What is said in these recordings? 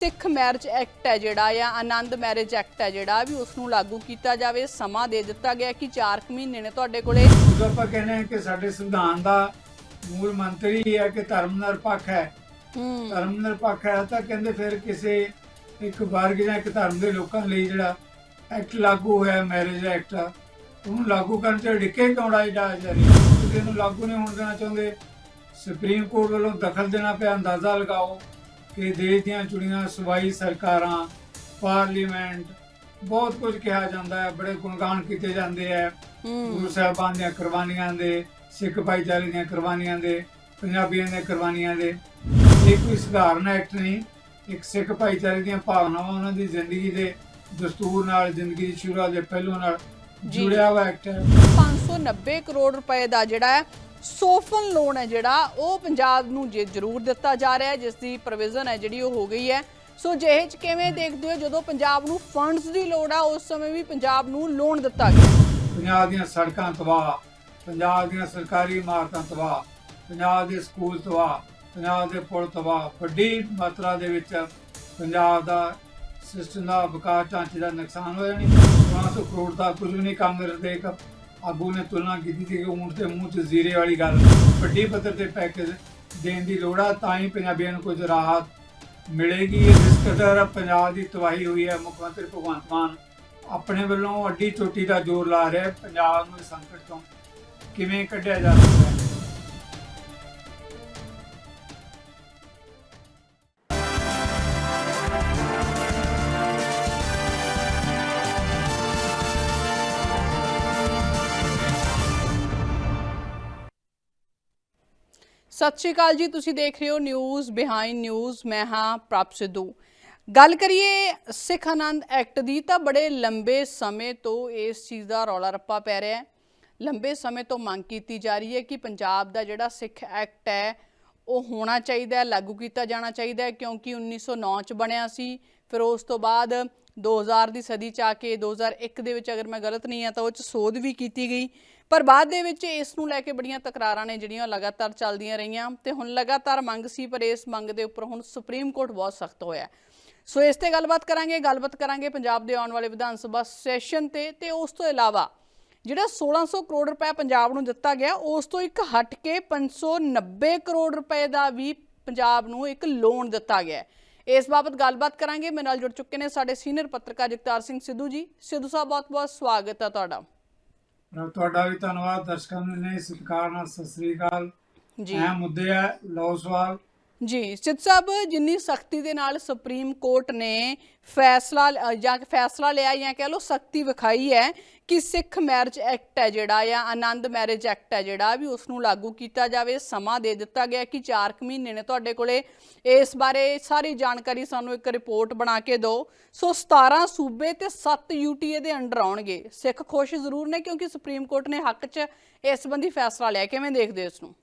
ਸਿੱਖ marriage act ਹੈ ਜਿਹੜਾ ਜਾਂ ਆਨੰਦ ਮੈਰਿਜ ਐਕਟ ਹੈ ਜਿਹੜਾ ਵੀ ਉਸ ਨੂੰ ਲਾਗੂ ਕੀਤਾ ਜਾਵੇ ਸਮਾਂ ਦੇ ਦਿੱਤਾ ਗਿਆ ਕਿ 4 ਮਹੀਨੇ ਨੇ ਤੁਹਾਡੇ ਕੋਲੇ। ਜਦੋਂ ਆਪਾਂ ਕਹਿੰਦੇ ਹਾਂ ਕਿ ਸਾਡੇ ਸੰਵਿਧਾਨ ਦਾ ਮੂਲ ਮੰਤਰ ਹੀ ਕਿ ਧਰਮ ਨਿਰਪੱਖ ਹੈ ਹੂੰ। ਧਰਮ ਨਿਰਪੱਖ ਹੈ ਤਾਂ ਕਹਿੰਦੇ ਫਿਰ ਕਿਸੇ ਇੱਕ ਵਰਗ ਜਾਂ ਇੱਕ ਧਰਮ ਦੇ ਲੋਕਾਂ ਲਈ ਜਿਹੜਾ ਐਕਟ ਲਾਗੂ ਹੋਇਆ ਮੈਰਿਜ ਐਕਟ ਉਹਨੂੰ ਲਾਗੂ ਕਰਨ ਚ ਡਿੱਕੇ ਕਿਉਂ ਡਾਈ ਜਾ ਰਹੀ ਤੁਸੀਂ ਇਹਨੂੰ ਲਾਗੂ ਨਹੀਂ ਹੋਣ ਦੇਣਾ ਚਾਹੁੰਦੇ ਸੁਪਰੀਮ ਕੋਰਟ ਵੱਲੋਂ ਦਖਲ ਦੇਣਾ ਪਿਆ ਅੰਦਾਜ਼ਾ ਲਗਾਓ। ਕਿ ਦੇਸ਼ ਦੀਆਂ ਚੁਣੀਆਂ ਸਵਾਈ ਸਰਕਾਰਾਂ ਪਾਰਲੀਮੈਂਟ ਬਹੁਤ ਕੁਝ ਕਿਹਾ ਜਾਂਦਾ ਹੈ ਬੜੇ ਗੁਣਗਾਨ ਕੀਤੇ ਜਾਂਦੇ ਹੈ। ਗੁਰੂ ਸਾਹਿਬਾਨ ਦੀਆਂ ਕੁਰਬਾਨੀਆਂ ਦੇ ਸਿੱਖ ਭਾਈਚਾਰੇ ਦੀਆਂ ਕੁਰਬਾਨੀਆਂ ਦੇ ਪੰਜਾਬੀਆਂ ਦੀਆਂ ਕੁਰਬਾਨੀਆਂ ਦੇ। ਇਹ ਕੋਈ ਸਧਾਰਨ ਐਕਟ ਨਹੀਂ ਇੱਕ ਸਿੱਖ ਭਾਈਚਾਰੇ ਦੀਆਂ ਭਾਵਨਾਵਾਂ ਉਹਨਾਂ ਦੀ ਜ਼ਿੰਦਗੀ ਦੇ ਦਸਤੂਰ ਨਾਲ ਜ਼ਿੰਦਗੀ ਦੀ ਸ਼ੁਰੂਆਤ ਦੇ ਪਹਿਲੂ ਨਾਲ। ਜੁੜਿਆ ਹੋਇਆ ਐਕਟ ਹੈ। 590 ਕਰੋੜ ਰੁਪਏ ਦਾ ਜਿਹੜਾ ਹੈ ਸੋਫਨ ਲੋਨ ਹੈ ਜਿਹੜਾ, ਉਹ ਪੰਜਾਬ ਨੂੰ ਜੇ ਜ਼ਰੂਰ ਦਿੱਤਾ ਜਾ ਰਿਹਾ ਹੈ ਜਿਸ ਦੀ ਪ੍ਰੋਵੀਜ਼ਨ ਹੈ ਜਿਹੜੀ ਉਹ ਹੋ ਗਈ ਹੈ। ਸੋ ਜਿਹੇ ਚ ਕਿਵੇਂ ਦੇਖਦੇ ਹੋ, ਜਦੋਂ ਪੰਜਾਬ ਨੂੰ ਫੰਡਸ ਦੀ ਲੋੜ ਆ, ਉਸ ਸਮੇਂ ਵੀ ਪੰਜਾਬ ਨੂੰ ਲੋਨ ਦਿੱਤਾ ਗਿਆ? ਪੰਜਾਬ ਦੀਆਂ ਸੜਕਾਂ ਤਬਾਹ, ਪੰਜਾਬ ਦੀਆਂ ਸਰਕਾਰੀ ਇਮਾਰਤਾਂ ਤਬਾਹ, ਪੰਜਾਬ ਦੇ ਸਕੂਲ ਤਬਾਹ, ਪੰਜਾਬ ਦੇ ਪੁਲ ਤਬਾਹ, ਵੱਡੀ ਮਾਤਰਾ ਦੇ ਵਿੱਚ ਪੰਜਾਬ ਦਾ ਸਿਸਟਮ ਦਾ ਵਿਕਾਸ ਢਾਂਚੇ ਦਾ ਨੁਕਸਾਨ ਹੋਇਆ ਨਹੀਂ 500 ਕਰੋੜ ਦਾ ਕੁਝ ਵੀ ਨਹੀਂ ਕਾਂਗਰਸ ਦੇ ਆਗੂ ਨੇ ਤੁਲਨਾ ਕੀਤੀ ਸੀ ਕਿ ਊਂਟ ਦੇ ਮੂੰਹ 'ਚ ਜ਼ੀਰੇ ਵਾਲੀ ਗੱਲ ਵੱਡੀ ਪੱਧਰ ਤੇ ਪੈਕੇਜ ਦੇਣ ਦੀ ਲੋੜ ਆ, ਤਾਂ ਹੀ ਪੰਜਾਬੀਆਂ ਨੂੰ ਕੁਝ ਰਾਹਤ ਮਿਲੇਗੀ। ਜਿਸ ਕਦਰ ਪੰਜਾਬ ਦੀ ਤਬਾਹੀ ਹੋਈ ਹੈ, ਮੁੱਖ ਮੰਤਰੀ ਭਗਵੰਤ ਮਾਨ ਆਪਣੇ ਵੱਲੋਂ ਅੱਡੀ ਚੋਟੀ ਦਾ ਜ਼ੋਰ ਲਾ ਰਿਹਾ ਪੰਜਾਬ ਨੂੰ ਸੰਕਟ ਤੋਂ ਕਿਵੇਂ ਕੱਢਿਆ ਜਾ ਸਕਦਾ ਹੈ? ਸਤਿ ਸ਼੍ਰੀ ਅਕਾਲ ਜੀ, ਤੁਸੀਂ ਦੇਖ ਰਹੇ ਹੋ ਨਿਊਜ਼, ਬਿਹਾਈਂਡ ਨਿਊਜ਼, ਮੈਂ ਹਾਂ ਪ੍ਰਭ ਸਿੱਧੂ। ਗੱਲ ਕਰੀਏ ਸਿੱਖ ਆਨੰਦ ਐਕਟ ਦੀ, ਤਾਂ ਬੜੇ ਲੰਬੇ ਸਮੇਂ ਤੋਂ ਇਸ ਚੀਜ਼ ਦਾ ਰੌਲਾ ਰੱਪਾ ਪੈ ਰਿਹਾ ਹੈ। ਲੰਬੇ ਸਮੇਂ ਤੋਂ ਮੰਗ ਕੀਤੀ ਜਾ ਰਹੀ ਹੈ ਕਿ ਪੰਜਾਬ ਦਾ ਜਿਹੜਾ ਸਿੱਖ ਐਕਟ ਹੈ, ਉਹ ਹੋਣਾ ਚਾਹੀਦਾ ਹੈ, ਲਾਗੂ ਕੀਤਾ ਜਾਣਾ ਚਾਹੀਦਾ ਹੈ, ਕਿਉਂਕਿ 1909 ਚ ਬਣਿਆ ਸੀ। ਫਿਰ ਉਸ ਤੋਂ ਬਾਅਦ 2000 ਦੀ ਸਦੀ ਚ ਆ ਕੇ 2001 ਦੇ ਵਿੱਚ ਅਗਰ ਮੈਂ ਗਲਤ ਨਹੀਂ ਹਾਂ, ਤਾਂ ਉਹ ਚ ਸੋਧ ਵੀ ਕੀਤੀ ਗਈ। ਪਰ ਬਾਅਦ ਦੇ ਵਿੱਚ ਇਸ ਨੂੰ ਲੈ ਕੇ ਬੜੀਆਂ ਤਕਰਾਰਾਂ ਨੇ ਜਿਹੜੀਆਂ ਲਗਾਤਾਰ ਚੱਲਦੀਆਂ ਰਹੀਆਂ ਤੇ ਹੁਣ ਲਗਾਤਾਰ ਮੰਗ ਸੀ, ਪਰ ਇਸ ਮੰਗ ਦੇ ਉੱਪਰ ਹੁਣ ਸੁਪਰੀਮ ਕੋਰਟ ਬਹੁਤ ਸਖਤ ਹੋਇਆ ਸੋ ਇਸ ਤੇ ਗੱਲਬਾਤ ਕਰਾਂਗੇ ਗੱਲਬਾਤ ਕਰਾਂਗੇ ਪੰਜਾਬ ਦੇ ਆਉਣ ਵਾਲੇ ਵਿਧਾਨ ਸਭਾ ਸੈਸ਼ਨ ਤੇ ਤੇ ਉਸ ਤੋਂ ਇਲਾਵਾ ਜਿਹੜਾ 1600 ਕਰੋੜ ਰੁਪਏ ਪੰਜਾਬ ਨੂੰ ਦਿੱਤਾ ਗਿਆ, ਉਸ ਤੋਂ ਇੱਕ ਹਟ ਕੇ 590 ਕਰੋੜ ਰੁਪਏ ਦਾ ਵੀ ਪੰਜਾਬ ਨੂੰ ਇੱਕ ਲੋਨ ਦਿੱਤਾ ਗਿਆ ਇਸ ਬਾਬਤ ਗੱਲਬਾਤ ਕਰਾਂਗੇ। ਮੇਰੇ ਨਾਲ ਜੁੜ ਚੁੱਕੇ ਨੇ ਸਾਡੇ ਸੀਨੀਅਰ ਪੱਤਰਕਾਰ ਜਗਤਾਰ ਸਿੰਘ ਸਿੱਧੂ ਜੀ। ਸਿੱਧੂ ਸਾਹਿਬ, ਬਹੁਤ-ਬਹੁਤ ਸਵਾਗਤ ਹੈ ਤੁਹਾਡਾ। ਔਰ ਤੁਹਾਡਾ ਵੀ ਧੰਨਵਾਦ। ਦਰਸ਼ਕਾਂ ਨੂੰ ਸਤਿਕਾਰ ਨਾਲ ਸਤਿ ਸ੍ਰੀ ਅਕਾਲ। ਜੀ। ਇਹ ਮੁੱਦੇ ਹੈ ਲਓ ਸਵਾਲ। ਜੀ ਸਿੱਧ ਸਾਹਿਬ ਜਿੰਨੀ ਸਖਤੀ ਦੇ ਨਾਲ ਸੁਪਰੀਮ ਕੋਰਟ ਨੇ ਫੈਸਲਾ ਅ, ਜਾਂ ਫੈਸਲਾ ਲਿਆ ਜਾਂ ਕਹਿ ਲਓ ਸਖਤੀ ਵਿਖਾਈ ਹੈ ਕਿ ਸਿੱਖ ਮੈਰਿਜ ਐਕਟ ਹੈ ਜਿਹੜਾ ਜਾਂ ਆਨੰਦ ਮੈਰਿਜ ਐਕਟ ਹੈ ਜਿਹੜਾ ਵੀ ਉਸ ਨੂੰ ਲਾਗੂ ਕੀਤਾ ਜਾਵੇ ਸਮਾਂ ਦੇ ਦਿੱਤਾ ਗਿਆ ਕਿ 4 ਮਹੀਨੇ ਨੇ ਤੁਹਾਡੇ ਕੋਲੇ। ਇਸ ਬਾਰੇ ਸਾਰੀ ਜਾਣਕਾਰੀ ਸਾਨੂੰ ਇੱਕ ਰਿਪੋਰਟ ਬਣਾ ਕੇ ਦਿਓ। ਸੋ 17 ਸੂਬੇ ਤੇ 7 ਯੂਟੀਏ ਦੇ ਅੰਡਰ ਆਉਣਗੇ। ਸਿੱਖ ਖੁਸ਼ ਜ਼ਰੂਰ ਨੇ ਕਿਉਂਕਿ ਸੁਪਰੀਮ ਕੋਰਟ ਨੇ ਹੱਕ 'ਚ ਇਸ ਸੰਬੰਧੀ ਫੈਸਲਾ ਲਿਆ। ਕਿਵੇਂ ਦੇਖਦੇ ਹੋ ਇਸ ਨੂੰ?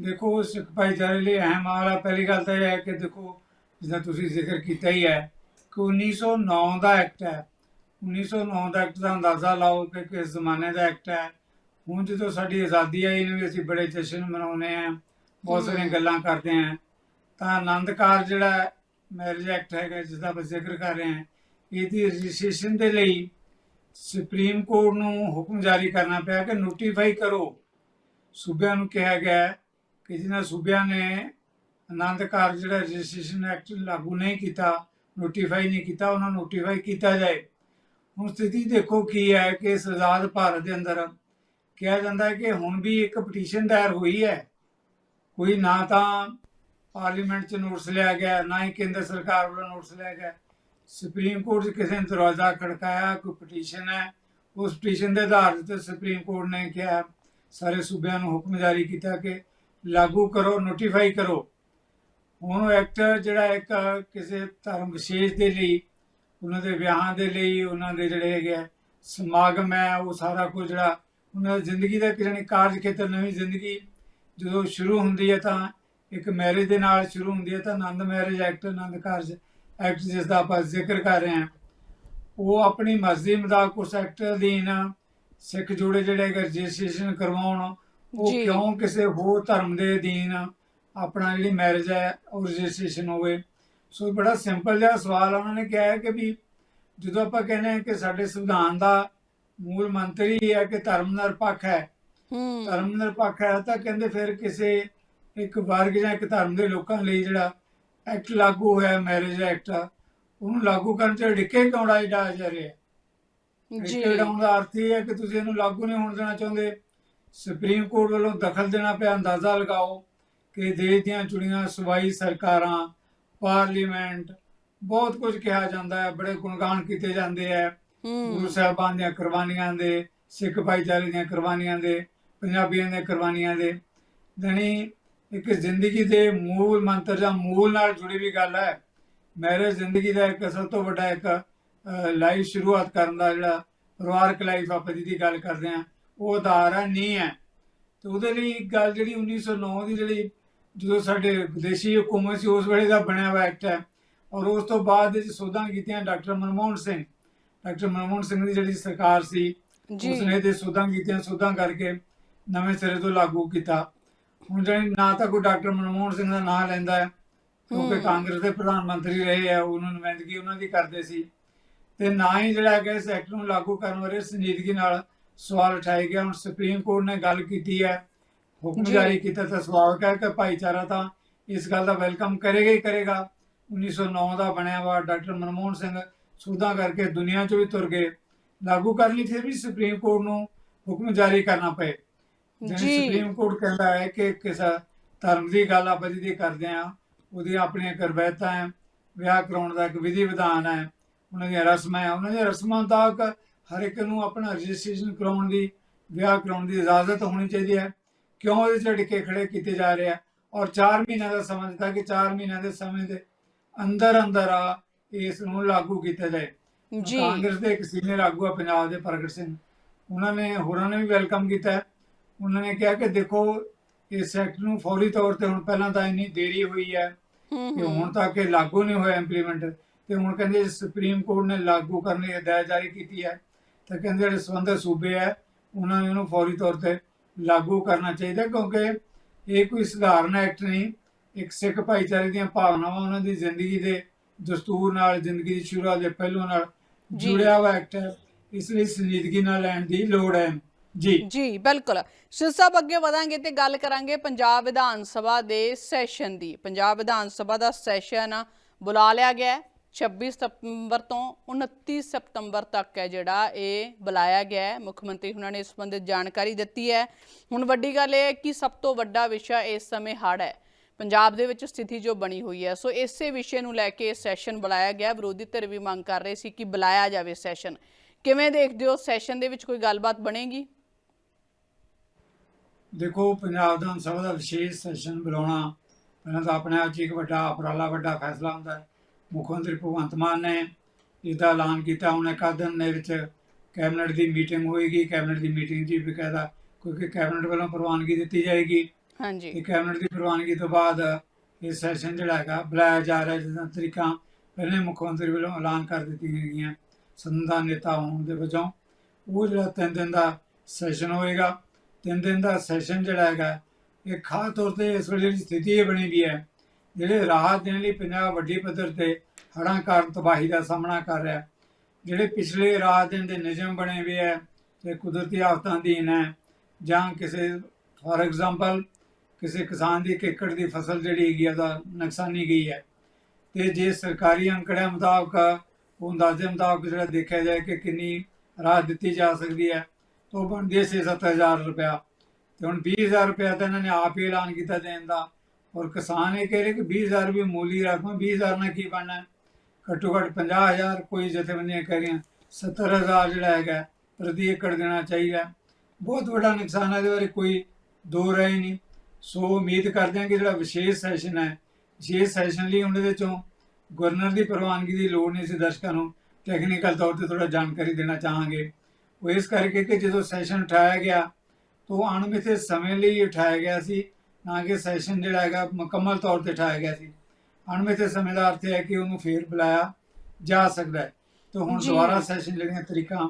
ਦੇਖੋ ਸਿੱਖ ਭਾਈਚਾਰੇ ਲਈ ਅਹਿਮ ਆ ਪਹਿਲੀ ਗੱਲ ਤਾਂ ਇਹ ਹੈ ਕਿ ਦੇਖੋ ਜਿੱਦਾਂ ਤੁਸੀਂ ਜ਼ਿਕਰ ਕੀਤਾ ਹੀ ਹੈ ਕਿ 1909 ਦਾ ਐਕਟ ਹੈ। 1909 ਦਾ ਐਕਟ ਦਾ ਅੰਦਾਜ਼ਾ ਲਾਓ ਕਿ ਕਿਸ ਜ਼ਮਾਨੇ ਦਾ ਐਕਟ ਹੈ। ਹੁਣ ਜਦੋਂ ਸਾਡੀ ਆਜ਼ਾਦੀ ਆਈ ਨੇ ਅਸੀਂ ਬੜੇ ਜਸ਼ਨ ਮਨਾਉਂਦੇ ਆ ਬਹੁਤ ਸਾਰੀਆਂ। ਗੱਲਾਂ ਕਰਦੇ ਆ ਤਾਂ ਆਨੰਦ ਕਾਰਜ ਜਿਹੜਾ ਮੈਰਿਜ ਐਕਟ ਹੈਗਾ ਜਿਸ ਦਾ ਆਪਾਂ ਜ਼ਿਕਰ ਕਰ ਰਹੇ ਹਾਂ ਇਹਦੀ ਰਜਿਸਟ੍ਰੇਸ਼ਨ ਦੇ ਲਈ ਸੁਪਰੀਮ ਕੋਰਟ ਨੂੰ ਹੁਕਮ ਜਾਰੀ ਕਰਨਾ ਪਿਆ ਕਿ ਨੋਟੀਫਾਈ ਕਰੋ। ਸੂਬਿਆਂ ਨੂੰ ਕਿਹਾ ਗਿਆ ਕਿਸੇ ਕਿ ਸੂਬਿਆਂ ਨੇ ਆਨੰਦ ਕਾਰਜ ਜਿਹੜਾ ਰਜਿਸਟ੍ਰੇਸ਼ਨ ਐਕਟ ਲਾਗੂ ਨਹੀਂ ਕੀਤਾ ਨੋਟੀਫਾਈ ਨਹੀਂ ਕੀਤਾ, ਉਹਨਾਂ ਨੂੰ ਨੋਟੀਫਾਈ ਕੀਤਾ ਜਾਏ। ਹੁਣ ਸਥਿਤੀ ਦੇਖੋ ਕੀ ਹੈ ਕਿ ਇਸ ਆਜ਼ਾਦ ਭਾਰਤ ਦੇ ਅੰਦਰ ਕਿਹਾ ਜਾਂਦਾ ਹੈ ਕਿ ਹੁਣ ਵੀ ਇੱਕ ਪਟੀਸ਼ਨ ਦਾਇਰ ਹੋਈ ਹੈ। ਕੋਈ ਨਾ ਤਾਂ ਪਾਰਲੀਮੈਂਟ 'ਚ ਨੋਟਿਸ ਲਿਆ ਗਿਆ, ਨਾ ਹੀ ਕੇਂਦਰ ਸਰਕਾਰ ਵੱਲੋਂ ਨੋਟਿਸ ਲਿਆ ਗਿਆ। ਸੁਪਰੀਮ ਕੋਰਟ 'ਚ ਕਿਸੇ ਨੇ ਦਰਵਾਜ਼ਾ ਖੜਕਾਇਆ, ਕੋਈ ਪਟੀਸ਼ਨ ਹੈ। ਉਸ ਪਟੀਸ਼ਨ ਦੇ ਆਧਾਰ ਤੇ ਸੁਪਰੀਮ ਕੋਰਟ ਨੇ ਕਿਹਾ, ਸਾਰੇ ਸੂਬਿਆਂ ਨੂੰ ਹੁਕਮ ਜਾਰੀ ਕੀਤਾ ਕਿ ਲਾਗੂ ਕਰੋ ਨੋਟੀਫਾਈ ਕਰੋ। ਹੁਣ ਉਹ ਐਕਟ ਜਿਹੜਾ ਇੱਕ ਕਿਸੇ ਧਰਮ ਵਿਸ਼ੇਸ਼ ਦੇ ਲਈ ਉਹਨਾਂ ਦੇ ਵਿਆਹਾਂ ਦੇ ਲਈ ਉਹਨਾਂ ਦੇ ਜਿਹੜੇ ਹੈਗੇ ਆ, ਸਮਾਗਮ ਹੈ ਉਹ ਸਾਰਾ ਕੁਝ ਜਿਹੜਾ ਉਹਨਾਂ ਦੀ ਜ਼ਿੰਦਗੀ ਦਾ ਇੱਕ ਜਾਣੀ ਕਾਰਜ ਖੇਤਰ ਨਵੀਂ ਜ਼ਿੰਦਗੀ ਜਦੋਂ ਸ਼ੁਰੂ ਹੁੰਦੀ ਹੈ ਤਾਂ ਇੱਕ ਮੈਰਿਜ ਦੇ ਨਾਲ ਸ਼ੁਰੂ ਹੁੰਦੀ ਹੈ ਤਾਂ ਆਨੰਦ marriage act Anand Karaj act ਜਿਸ ਦਾ ਆਪਾਂ ਜ਼ਿਕਰ ਕਰ ਰਹੇ ਹਾਂ। ਉਹ ਆਪਣੀ ਮਰਜ਼ੀ ਮੁਤਾਬਕ ਉਸ ਐਕਟ ਅਧੀਨ ਸਿੱਖ ਜੋੜੇ ਜਿਹੜੇ ਰਜਿਸਟ੍ਰੇਸ਼ਨ ਕਰਵਾਉਣ ਉਹ ਜੀ। ਕਿਉਂ ਕਿਸੇ ਹੋਰ ਧਰਮ ਦੇ ਅਧੀਨ ਆਪਣਾ ਜਿਹੜੀ ਮੈਰਿਜ ਹੈ ਉਹ ਰਜਿਸਟ੍ਰੇਸ਼ਨ ਹੋਵੇ? ਸੋ ਬੜਾ ਸਿੰਪਲ ਜਿਹਾ ਸਵਾਲ ਉਹਨਾਂ ਨੇ ਕਿਹਾ ਹੈ ਕਿ ਵੀ ਜਦੋਂ ਆਪਾਂ ਕਹਿੰਦੇ ਹਾਂ ਕਿ ਸਾਡੇ ਸੰਵਿਧਾਨ ਦਾ ਮੂਲ ਮੰਤਰ ਹੀ ਹੈ ਕਿ ਧਰਮ ਨਿਰਪੱਖ ਹੈ ਹੂੰ। ਧਰਮ ਨਿਰਪੱਖ ਹੈ ਤਾਂ ਕਹਿੰਦੇ ਫਿਰ ਕਿਸੇ ਇੱਕ ਵਰਗ ਜਾਂ ਇੱਕ ਧਰਮ ਦੇ ਲੋਕਾਂ ਲਈ ਜਿਹੜਾ ਐਕਟ ਲਾਗੂ ਹੋਇਆ ਮੈਰਿਜ ਐਕਟ ਉਹਨੂੰ ਲਾਗੂ ਕਰਨ ਚ ਡਿੱਕੇ ਕਿਉਂ ਡਾਇਆ ਜਾ ਰਿਹਾ ਹੈ। ਜੀ। ਡਿੱਕੇ ਡਾਉਣ ਦਾ ਅਰਥ ਇਹ ਹੈ ਕਿ ਤੁਸੀਂ ਇਹਨੂੰ ਲਾਗੂ ਨਹੀਂ ਹੋਣ ਦੇਣਾ ਚਾਹੁੰਦੇ। ਸੁਪਰੀਮ ਕੋਰਟ ਵੱਲੋਂ ਦਖਲ ਦੇਣਾ ਪਿਆ ਅੰਦਾਜ਼ਾ ਲਗਾਓ ਕਿ ਦੇਸ਼ ਦੀਆਂ ਚੁਣੀਆਂ ਸੂਬਾਈ ਸਰਕਾਰਾਂ ਪਾਰਲੀਮੈਂਟ ਬਹੁਤ ਕੁਝ ਕਿਹਾ ਜਾਂਦਾ ਹੈ ਬੜੇ ਗੁਣਗਾਨ ਕੀਤੇ ਜਾਂਦੇ ਹੈ। ਗੁਰੂ ਸਾਹਿਬਾਨ ਦੀਆਂ ਕੁਰਬਾਨੀਆਂ ਦੇ ਸਿੱਖ ਭਾਈਚਾਰੇ ਦੀਆਂ ਕੁਰਬਾਨੀਆਂ ਦੇ ਪੰਜਾਬੀਆਂ ਦੀਆਂ ਕੁਰਬਾਨੀਆਂ ਦੇ। ਜਾਣੀ ਇੱਕ ਜ਼ਿੰਦਗੀ ਦੇ ਮੂਲ ਮੰਤਰ ਜਾਂ ਮੂਲ ਨਾਲ ਜੁੜੀ ਵੀ ਗੱਲ ਹੈ। ਮੈਰਿਜ ਜ਼ਿੰਦਗੀ ਦਾ ਇੱਕ ਸਭ ਤੋਂ ਵੱਡਾ ਇੱਕ ਲਾਈਫ ਸ਼ੁਰੂਆਤ ਕਰਨ ਦਾ ਜਿਹੜਾ ਪਰਿਵਾਰਕ ਲਾਈਫ ਆਪਾਂ ਜਿਹਦੀ ਗੱਲ ਕਰਦੇ ਆ ਉਹ ਹੈ ਨਹੀਂ ਹੈ। ਤੇ ਉਹਦੇ ਲਈ ਇੱਕ ਗੱਲ ਜਿਹੜੀ 1909 ਦੀ ਜਿਹੜੀ ਜਦੋਂ ਸਾਡੇ ਵਿਦੇਸ਼ੀ ਹਕੂਮਤ ਸੀ ਉਸ ਵੇਲੇ ਦਾ ਬਣਿਆ ਹੋਇਆ ਐਕਟ ਹੈ। ਔਰ ਉਸ ਤੋਂ ਬਾਅਦ ਵਿੱਚ ਸੋਧਾਂ ਕੀਤੀਆਂ ਡਾਕਟਰ ਮਨਮੋਹਨ ਸਿੰਘ। ਡਾਕਟਰ ਮਨਮੋਹਨ ਸਿੰਘ ਦੀ ਜਿਹੜੀ ਸਰਕਾਰ ਸੀ ਉਸਨੇ ਤੇ ਸੋਧਾਂ ਕੀਤੀਆਂ ਸੋਧਾਂ ਕਰਕੇ ਨਵੇਂ ਸਿਰੇ ਤੋਂ ਲਾਗੂ ਕੀਤਾ। ਹੁਣ ਜਿਹੜੀ ਨਾ ਤਾਂ ਕੋਈ ਡਾਕਟਰ ਮਨਮੋਹਨ ਸਿੰਘ ਦਾ ਨਾਮ ਲੈਂਦਾ ਹੈ ਕਿਉਂਕਿ। ਕਾਂਗਰਸ ਦੇ ਪ੍ਰਧਾਨ ਮੰਤਰੀ ਰਹੇ ਆ ਉਹਨਾਂ ਨੁਮਾਇੰਦਗੀ ਉਹਨਾਂ ਦੀ ਕਰਦੇ ਸੀ। ਤੇ ਨਾ ਹੀ ਜਿਹੜਾ ਹੈਗਾ ਇਸ ਐਕਟ ਨੂੰ ਲਾਗੂ ਕਰਨ ਬਾਰੇ ਸੰਜੀਦਗੀ ਨਾਲ ਸਵਾਲ ਉਠਾਏ ਗਿਆ ਹੁਣ ਸੁਪਰੀਮ ਕੋਰਟ ਨੇ ਗੱਲ ਕੀਤੀ ਹੈ ਹੁਕਮ। ਜਾਰੀ ਕੀਤਾ ਤਾਂ ਸੁਭਾਵਿਕ ਹੈ ਕਿ ਭਾਈਚਾਰਾ ਤਾਂ ਇਸ ਗੱਲ ਦਾ ਵੈਲਕਮ ਕਰੇਗਾ ਹੀ ਕਰੇਗਾ। 1909 ਦਾ ਬਣਿਆ ਵਾ ਡਾਕਟਰ ਮਨਮੋਹਨ ਸਿੰਘ ਸੋਧਾਂ ਕਰਕੇ ਦੁਨੀਆ 'ਚ ਵੀ ਤੁਰ ਗਏ। ਲਾਗੂ ਕਰਨ ਲਈ ਫਿਰ ਵੀ ਸੁਪਰੀਮ ਕੋਰਟ ਨੂੰ ਹੁਕਮ ਜਾਰੀ ਕਰਨਾ ਪਏ। ਜੀ। ਸੁਪਰੀਮ ਕੋਰਟ ਕਹਿੰਦਾ ਹੈ ਕਿ ਕਿਸੇ ਧਰਮ ਦੀ ਗੱਲ ਆਪਾਂ ਜਿਹਦੀ ਕਰਦੇ ਆ ਉਹਦੀ ਆਪਣੀਆਂ ਕਰਵੈਤਾਂ ਹੈ ਵਿਆਹ ਕਰਾਉਣ ਦਾ ਇੱਕ ਵਿਧੀ ਵਿਧਾਨ ਹੈ ਉਹਨਾਂ ਦੀਆਂ ਰਸਮਾਂ ਹੈ। ਉਹਨਾਂ ਦੀਆਂ ਰਸਮਾਂ ਤੱਕ ਹਰ ਇੱਕ ਨੂੰ ਆਪਣਾ ਰਜਿਸਟ੍ਰੇਸ਼ਨ ਕਰਾਉਣ ਦੀ ਵਿਆਹ ਕਰਾਉਣ ਦੀ ਇਜਾਜ਼ਤ ਹੋਣੀ ਚਾਹੀਦੀ ਹੈ। ਕਿਉਂ ਉਹਦੇ ਡਿੱਕੇ ਖੜੇ ਕੀਤੇ ਜਾ ਰਹੇ ਆ? ਔਰ 4 ਮਹੀਨਿਆਂ ਦਾ ਸਮਾਂ ਦਿੱਤਾ ਕਿ 4 ਮਹੀਨਿਆਂ ਦੇ ਸਮੇਂ ਦੇ ਅੰਦਰ ਅੰਦਰ ਆ ਇਸ ਨੂੰ ਲਾਗੂ ਕੀਤਾ ਜਾਏ। ਜੀ। ਕਾਂਗਰਸ ਦੇ ਇੱਕ ਸੀਨੀਅਰ ਆਗੂ ਆ ਪੰਜਾਬ ਦੇ ਪ੍ਰਗਟ ਸਿੰਘ। ਉਹਨਾਂ ਨੇ ਹੋਰਾਂ ਨੇ ਵੀ ਵੈਲਕਮ ਕੀਤਾ। ਉਹਨਾਂ ਨੇ ਕਿਹਾ ਕਿ ਦੇਖੋ ਇਸ ਐਕਟ ਨੂੰ ਫੌਰੀ ਤੌਰ ਤੇ ਹੁਣ ਪਹਿਲਾਂ ਤਾਂ ਇੰਨੀ ਦੇਰੀ ਹੋਈ ਹੈ ਕਿ ਹੁਣ ਤੱਕ ਇਹ ਲਾਗੂ ਨਹੀਂ ਹੋਇਆ ਇੰਪਲੀਮੈਂਟ ਤੇ ਹੁਣ ਕਹਿੰਦੇ ਸੁਪਰੀਮ ਕੋਰਟ ਨੇ ਲਾਗੂ ਕਰਨ ਦੀ ਹਦਾਇਤ ਜਾਰੀ ਕੀਤੀ ਹੈ। ਤਾਂ ਕਹਿੰਦੇ ਜਿਹੜੇ ਸੰਬੰਧਿਤ ਸੂਬੇ ਹੈ ਉਹਨਾਂ ਨੂੰ ਇਹਨੂੰ ਫੌਰੀ ਤੌਰ ਤੇ ਲਾਗੂ ਕਰਨਾ ਚਾਹੀਦਾ ਕਿਉਂਕਿ ਇਹ ਕੋਈ ਸਧਾਰਨ ਐਕਟ ਨਹੀਂ। ਇੱਕ ਸਿੱਖ ਭਾਈਚਾਰੇ ਦੀਆਂ ਭਾਵਨਾਵਾਂ ਉਹਨਾਂ ਦੀ ਜ਼ਿੰਦਗੀ ਦੇ ਦਸਤੂਰ ਨਾਲ ਜ਼ਿੰਦਗੀ ਦੀ ਸ਼ੁਰੂਆਤ ਦੇ ਪਹਿਲੂ ਨਾਲ। ਜੁੜਿਆ ਹੋਇਆ ਐਕਟ ਹੈ। ਇਸ ਲਈ ਸੰਜੀਦਗੀ ਨਾਲ ਲੈਣ ਦੀ ਲੋੜ ਹੈ। ਜੀ। ਜੀ ਬਿਲਕੁਲ। ਸਾਹਿਬ ਅੱਗੇ ਵਧਾਂਗੇ ਤੇ ਗੱਲ ਕਰਾਂਗੇ ਪੰਜਾਬ ਵਿਧਾਨ ਸਭਾ ਦੇ ਸੈਸ਼ਨ ਦੀ। ਪੰਜਾਬ ਵਿਧਾਨ ਸਭਾ ਦਾ ਸੈਸ਼ਨ ਬੁਲਾ ਲਿਆ ਗਿਆ ਹੈ। 26 ਸਤੰਬਰ ਤੋਂ 29 ਸਤੰਬਰ ਤੱਕ ਹੈ ਜਿਹੜਾ ਇਹ ਬੁਲਾਇਆ ਗਿਆ ਹੈ। ਮੁੱਖ ਮੰਤਰੀ ਉਹਨਾਂ ਨੇ ਇਸ ਸੰਬੰਧਿਤ ਜਾਣਕਾਰੀ ਦਿੱਤੀ ਹੈ। ਹੁਣ ਵੱਡੀ ਗੱਲ ਇਹ ਹੈ ਕਿ ਸਭ ਤੋਂ ਵੱਡਾ ਵਿਸ਼ਾ ਇਸ ਸਮੇਂ ਹੜ੍ਹ ਹੈ। ਪੰਜਾਬ ਦੇ ਵਿੱਚ ਸਥਿਤੀ ਜੋ ਬਣੀ ਹੋਈ ਹੈ, ਸੋ ਇਸੇ ਵਿਸ਼ੇ ਨੂੰ ਲੈ ਕੇ ਸੈਸ਼ਨ ਬੁਲਾਇਆ ਗਿਆ। ਵਿਰੋਧੀ ਧਿਰ ਵੀ ਮੰਗ ਕਰ ਰਹੇ ਸੀ ਕਿ ਬੁਲਾਇਆ ਜਾਵੇ ਸੈਸ਼ਨ। ਕਿਵੇਂ ਦੇਖਦੇ ਹੋ ਸੈਸ਼ਨ ਦੇ ਵਿੱਚ ਕੋਈ ਗੱਲਬਾਤ ਬਣੇਗੀ? ਦੇਖੋ, ਪੰਜਾਬ ਵਿਧਾਨ ਸਭਾ ਦਾ ਵਿਸ਼ੇਸ਼ ਸੈਸ਼ਨ ਬੁਲਾਉਣਾ, ਪਹਿਲਾਂ ਤਾਂ ਆਪਣੇ ਆਪ 'ਚ ਇੱਕ ਵੱਡਾ ਉਪਰਾਲਾ, ਵੱਡਾ ਫੈਸਲਾ ਹੁੰਦਾ ਹੈ। ਮੁੱਖ ਮੰਤਰੀ ਭਗਵੰਤ ਮਾਨ ਨੇ ਇਸ ਦਾ ਐਲਾਨ ਕੀਤਾ। ਹੁਣ ਇੱਕ ਦਿਨ ਦੇ ਵਿੱਚ ਕੈਬਨਿਟ ਦੀ ਮੀਟਿੰਗ ਹੋਏਗੀ। ਕੈਬਨਿਟ ਦੀ ਮੀਟਿੰਗ ਵੀ ਬਕਾਇਦਾ ਕਿਉਂਕਿ ਕੈਬਨਿਟ ਵੱਲੋਂ ਪ੍ਰਵਾਨਗੀ ਦਿੱਤੀ ਜਾਏਗੀ। ਤੇ ਹਾਂਜੀ ਕੈਬਨਿਟ ਦੀ ਪ੍ਰਵਾਨਗੀ ਤੋਂ ਬਾਅਦ ਇਹ ਸੈਸ਼ਨ ਜਿਹੜਾ ਹੈਗਾ ਬੁਲਾਇਆ ਜਾ ਰਿਹਾ ਜਿਸ ਦਾ ਤਰੀਕਾ ਪਹਿਲੇ ਮੁੱਖ ਮੰਤਰੀ ਵੱਲੋਂ ਐਲਾਨ ਕਰ ਦਿੱਤੀਆਂ ਗਈਆਂ। ਦਾ ਨੇਤਾ ਹੋਣ ਦੇ ਵਜੋਂ ਉਹ ਜਿਹੜਾ ਤਿੰਨ ਦਿਨ ਦਾ ਸੈਸ਼ਨ ਹੋਏਗਾ। ਤਿੰਨ ਦਿਨ ਦਾ ਸੈਸ਼ਨ ਜਿਹੜਾ ਹੈਗਾ ਇਹ ਖਾਸ ਤੌਰ ਤੇ ਇਸ ਵੇਲੇ ਜਿਹੜੀ ਸਥਿਤੀ ਇਹ ਬਣੀ ਵੀ ਹੈ ਜਿਹੜੇ ਰਾਹਤ ਦੇਣ ਲਈ ਪੰਜਾਬ ਵੱਡੀ ਪੱਧਰ ਤੇ ਹੜ੍ਹਾਂ ਕਾਰਨ ਤਬਾਹੀ ਦਾ ਸਾਹਮਣਾ ਕਰ ਰਿਹਾ ਜਿਹੜੇ ਪਿਛਲੇ ਰਾਹਤ ਦੇਣ ਦੇ ਨਿਯਮ ਬਣੇ ਹੋਏ ਹੈ ਤੇ ਕੁਦਰਤੀ ਆਫਤਾਂ ਅਧੀਨ ਹੈ ਜਾਂ ਕਿਸੇ, ਫੋਰ ਐਗਜ਼ਾਮਪਲ ਕਿਸੇ ਕਿਸਾਨ ਦੀ ਇੱਕ ਦੀ ਫਸਲ ਜਿਹੜੀ ਹੈਗੀ ਆ, ਉਹਦਾ ਨੁਕਸਾਨੀ ਗਈ ਹੈ। ਤੇ ਜੇ ਸਰਕਾਰੀ ਅੰਕੜਿਆਂ ਮੁਤਾਬਕ, ਉਹ ਅੰਦਾਜ਼ੇ ਮੁਤਾਬਕ ਜਿਹੜਾ ਦੇਖਿਆ ਜਾਏ ਕਿ ਕਿੰਨੀ ਰਾਹਤ ਦਿੱਤੀ ਜਾ ਸਕਦੀ ਹੈ, ਤਾਂ ਉਹ ਬਣਦੀ ਹੈ 6-7000 ਰੁਪਇਆ। ਤੇ ਹੁਣ 20000 ਰੁਪਇਆ ਤਾਂ ਇਹਨਾਂ ਨੇ ਆਪ ਹੀ ਐਲਾਨ ਕੀਤਾ ਦੇਣ ਦਾ। ਔਰ ਕਿਸਾਨ ਇਹ ਕਹਿ ਰਹੇ ਕਿ 20000 ਵੀ ਮੂਲੀ ਰਕਮ 20000 ਨਾਲ ਕੀ ਬਣਨਾ? ਘੱਟੋ ਘੱਟ 50000 ਕੋਈ ਜਥੇਬੰਦੀਆਂ ਕਹਿ ਰਹੀਆਂ 70000 ਜਿਹੜਾ ਹੈਗਾ, ਪ੍ਰਤੀ ਏਕੜ ਦੇਣਾ ਚਾਹੀਦਾ। ਬਹੁਤ ਵੱਡਾ ਨੁਕਸਾਨ ਹੈ ਇਹਦੇ ਬਾਰੇ ਕੋਈ ਦੋ ਰਾਏ ਨਹੀਂ। ਸੋ ਉਮੀਦ ਕਰਦੇ ਹਾਂ ਕਿ ਜਿਹੜਾ ਵਿਸ਼ੇਸ਼ ਸੈਸ਼ਨ ਹੈ, ਵਿਸ਼ੇਸ਼ ਸੈਸ਼ਨ ਲਈ ਉਹਨਾਂ ਦੇ ਵਿੱਚੋਂ ਗਵਰਨਰ ਦੀ ਪ੍ਰਵਾਨਗੀ ਦੀ ਲੋੜ ਨਹੀਂ ਸੀ ਦਰਸ਼ਕਾਂ ਨੂੰ ਟੈਕਨੀਕਲ ਤੌਰ ਤੇ ਥੋੜਾ ਜਾਣਕਾਰੀ ਦੇਣਾ ਚਾਹਾਂਗੇ। ਉਹ ਇਸ ਕਰਕੇ ਕਿ ਜਦੋਂ ਸੈਸ਼ਨ ਉਠਾਇਆ ਗਿਆ, ਤਾਂ ਉਹ ਅਣਮਿੱਥੇ ਸਮੇਂ ਲਈ ਉਠਾਇਆ ਗਿਆ ਸੀ। ਨਾ ਕਿ ਸੈਸ਼ਨ ਜਿਹੜਾ ਹੈਗਾ ਮੁਕੰਮਲ ਤੌਰ ਤੇ ਉਠਾਇਆ ਗਿਆ ਸੀ ਅਣਮਿੱਥੇ ਸਮੇਂ ਦਾ ਅਰਥ ਹੈ ਕਿ ਉਹਨੂੰ ਫੇਰ ਬੁਲਾਇਆ ਜਾ ਸਕਦਾ ਹੈ ਤਾਂ ਹੁਣ। ਦੁਬਾਰਾ ਸੈਸ਼ਨ ਜਿਹੜੀਆਂ ਤਰੀਕਾਂ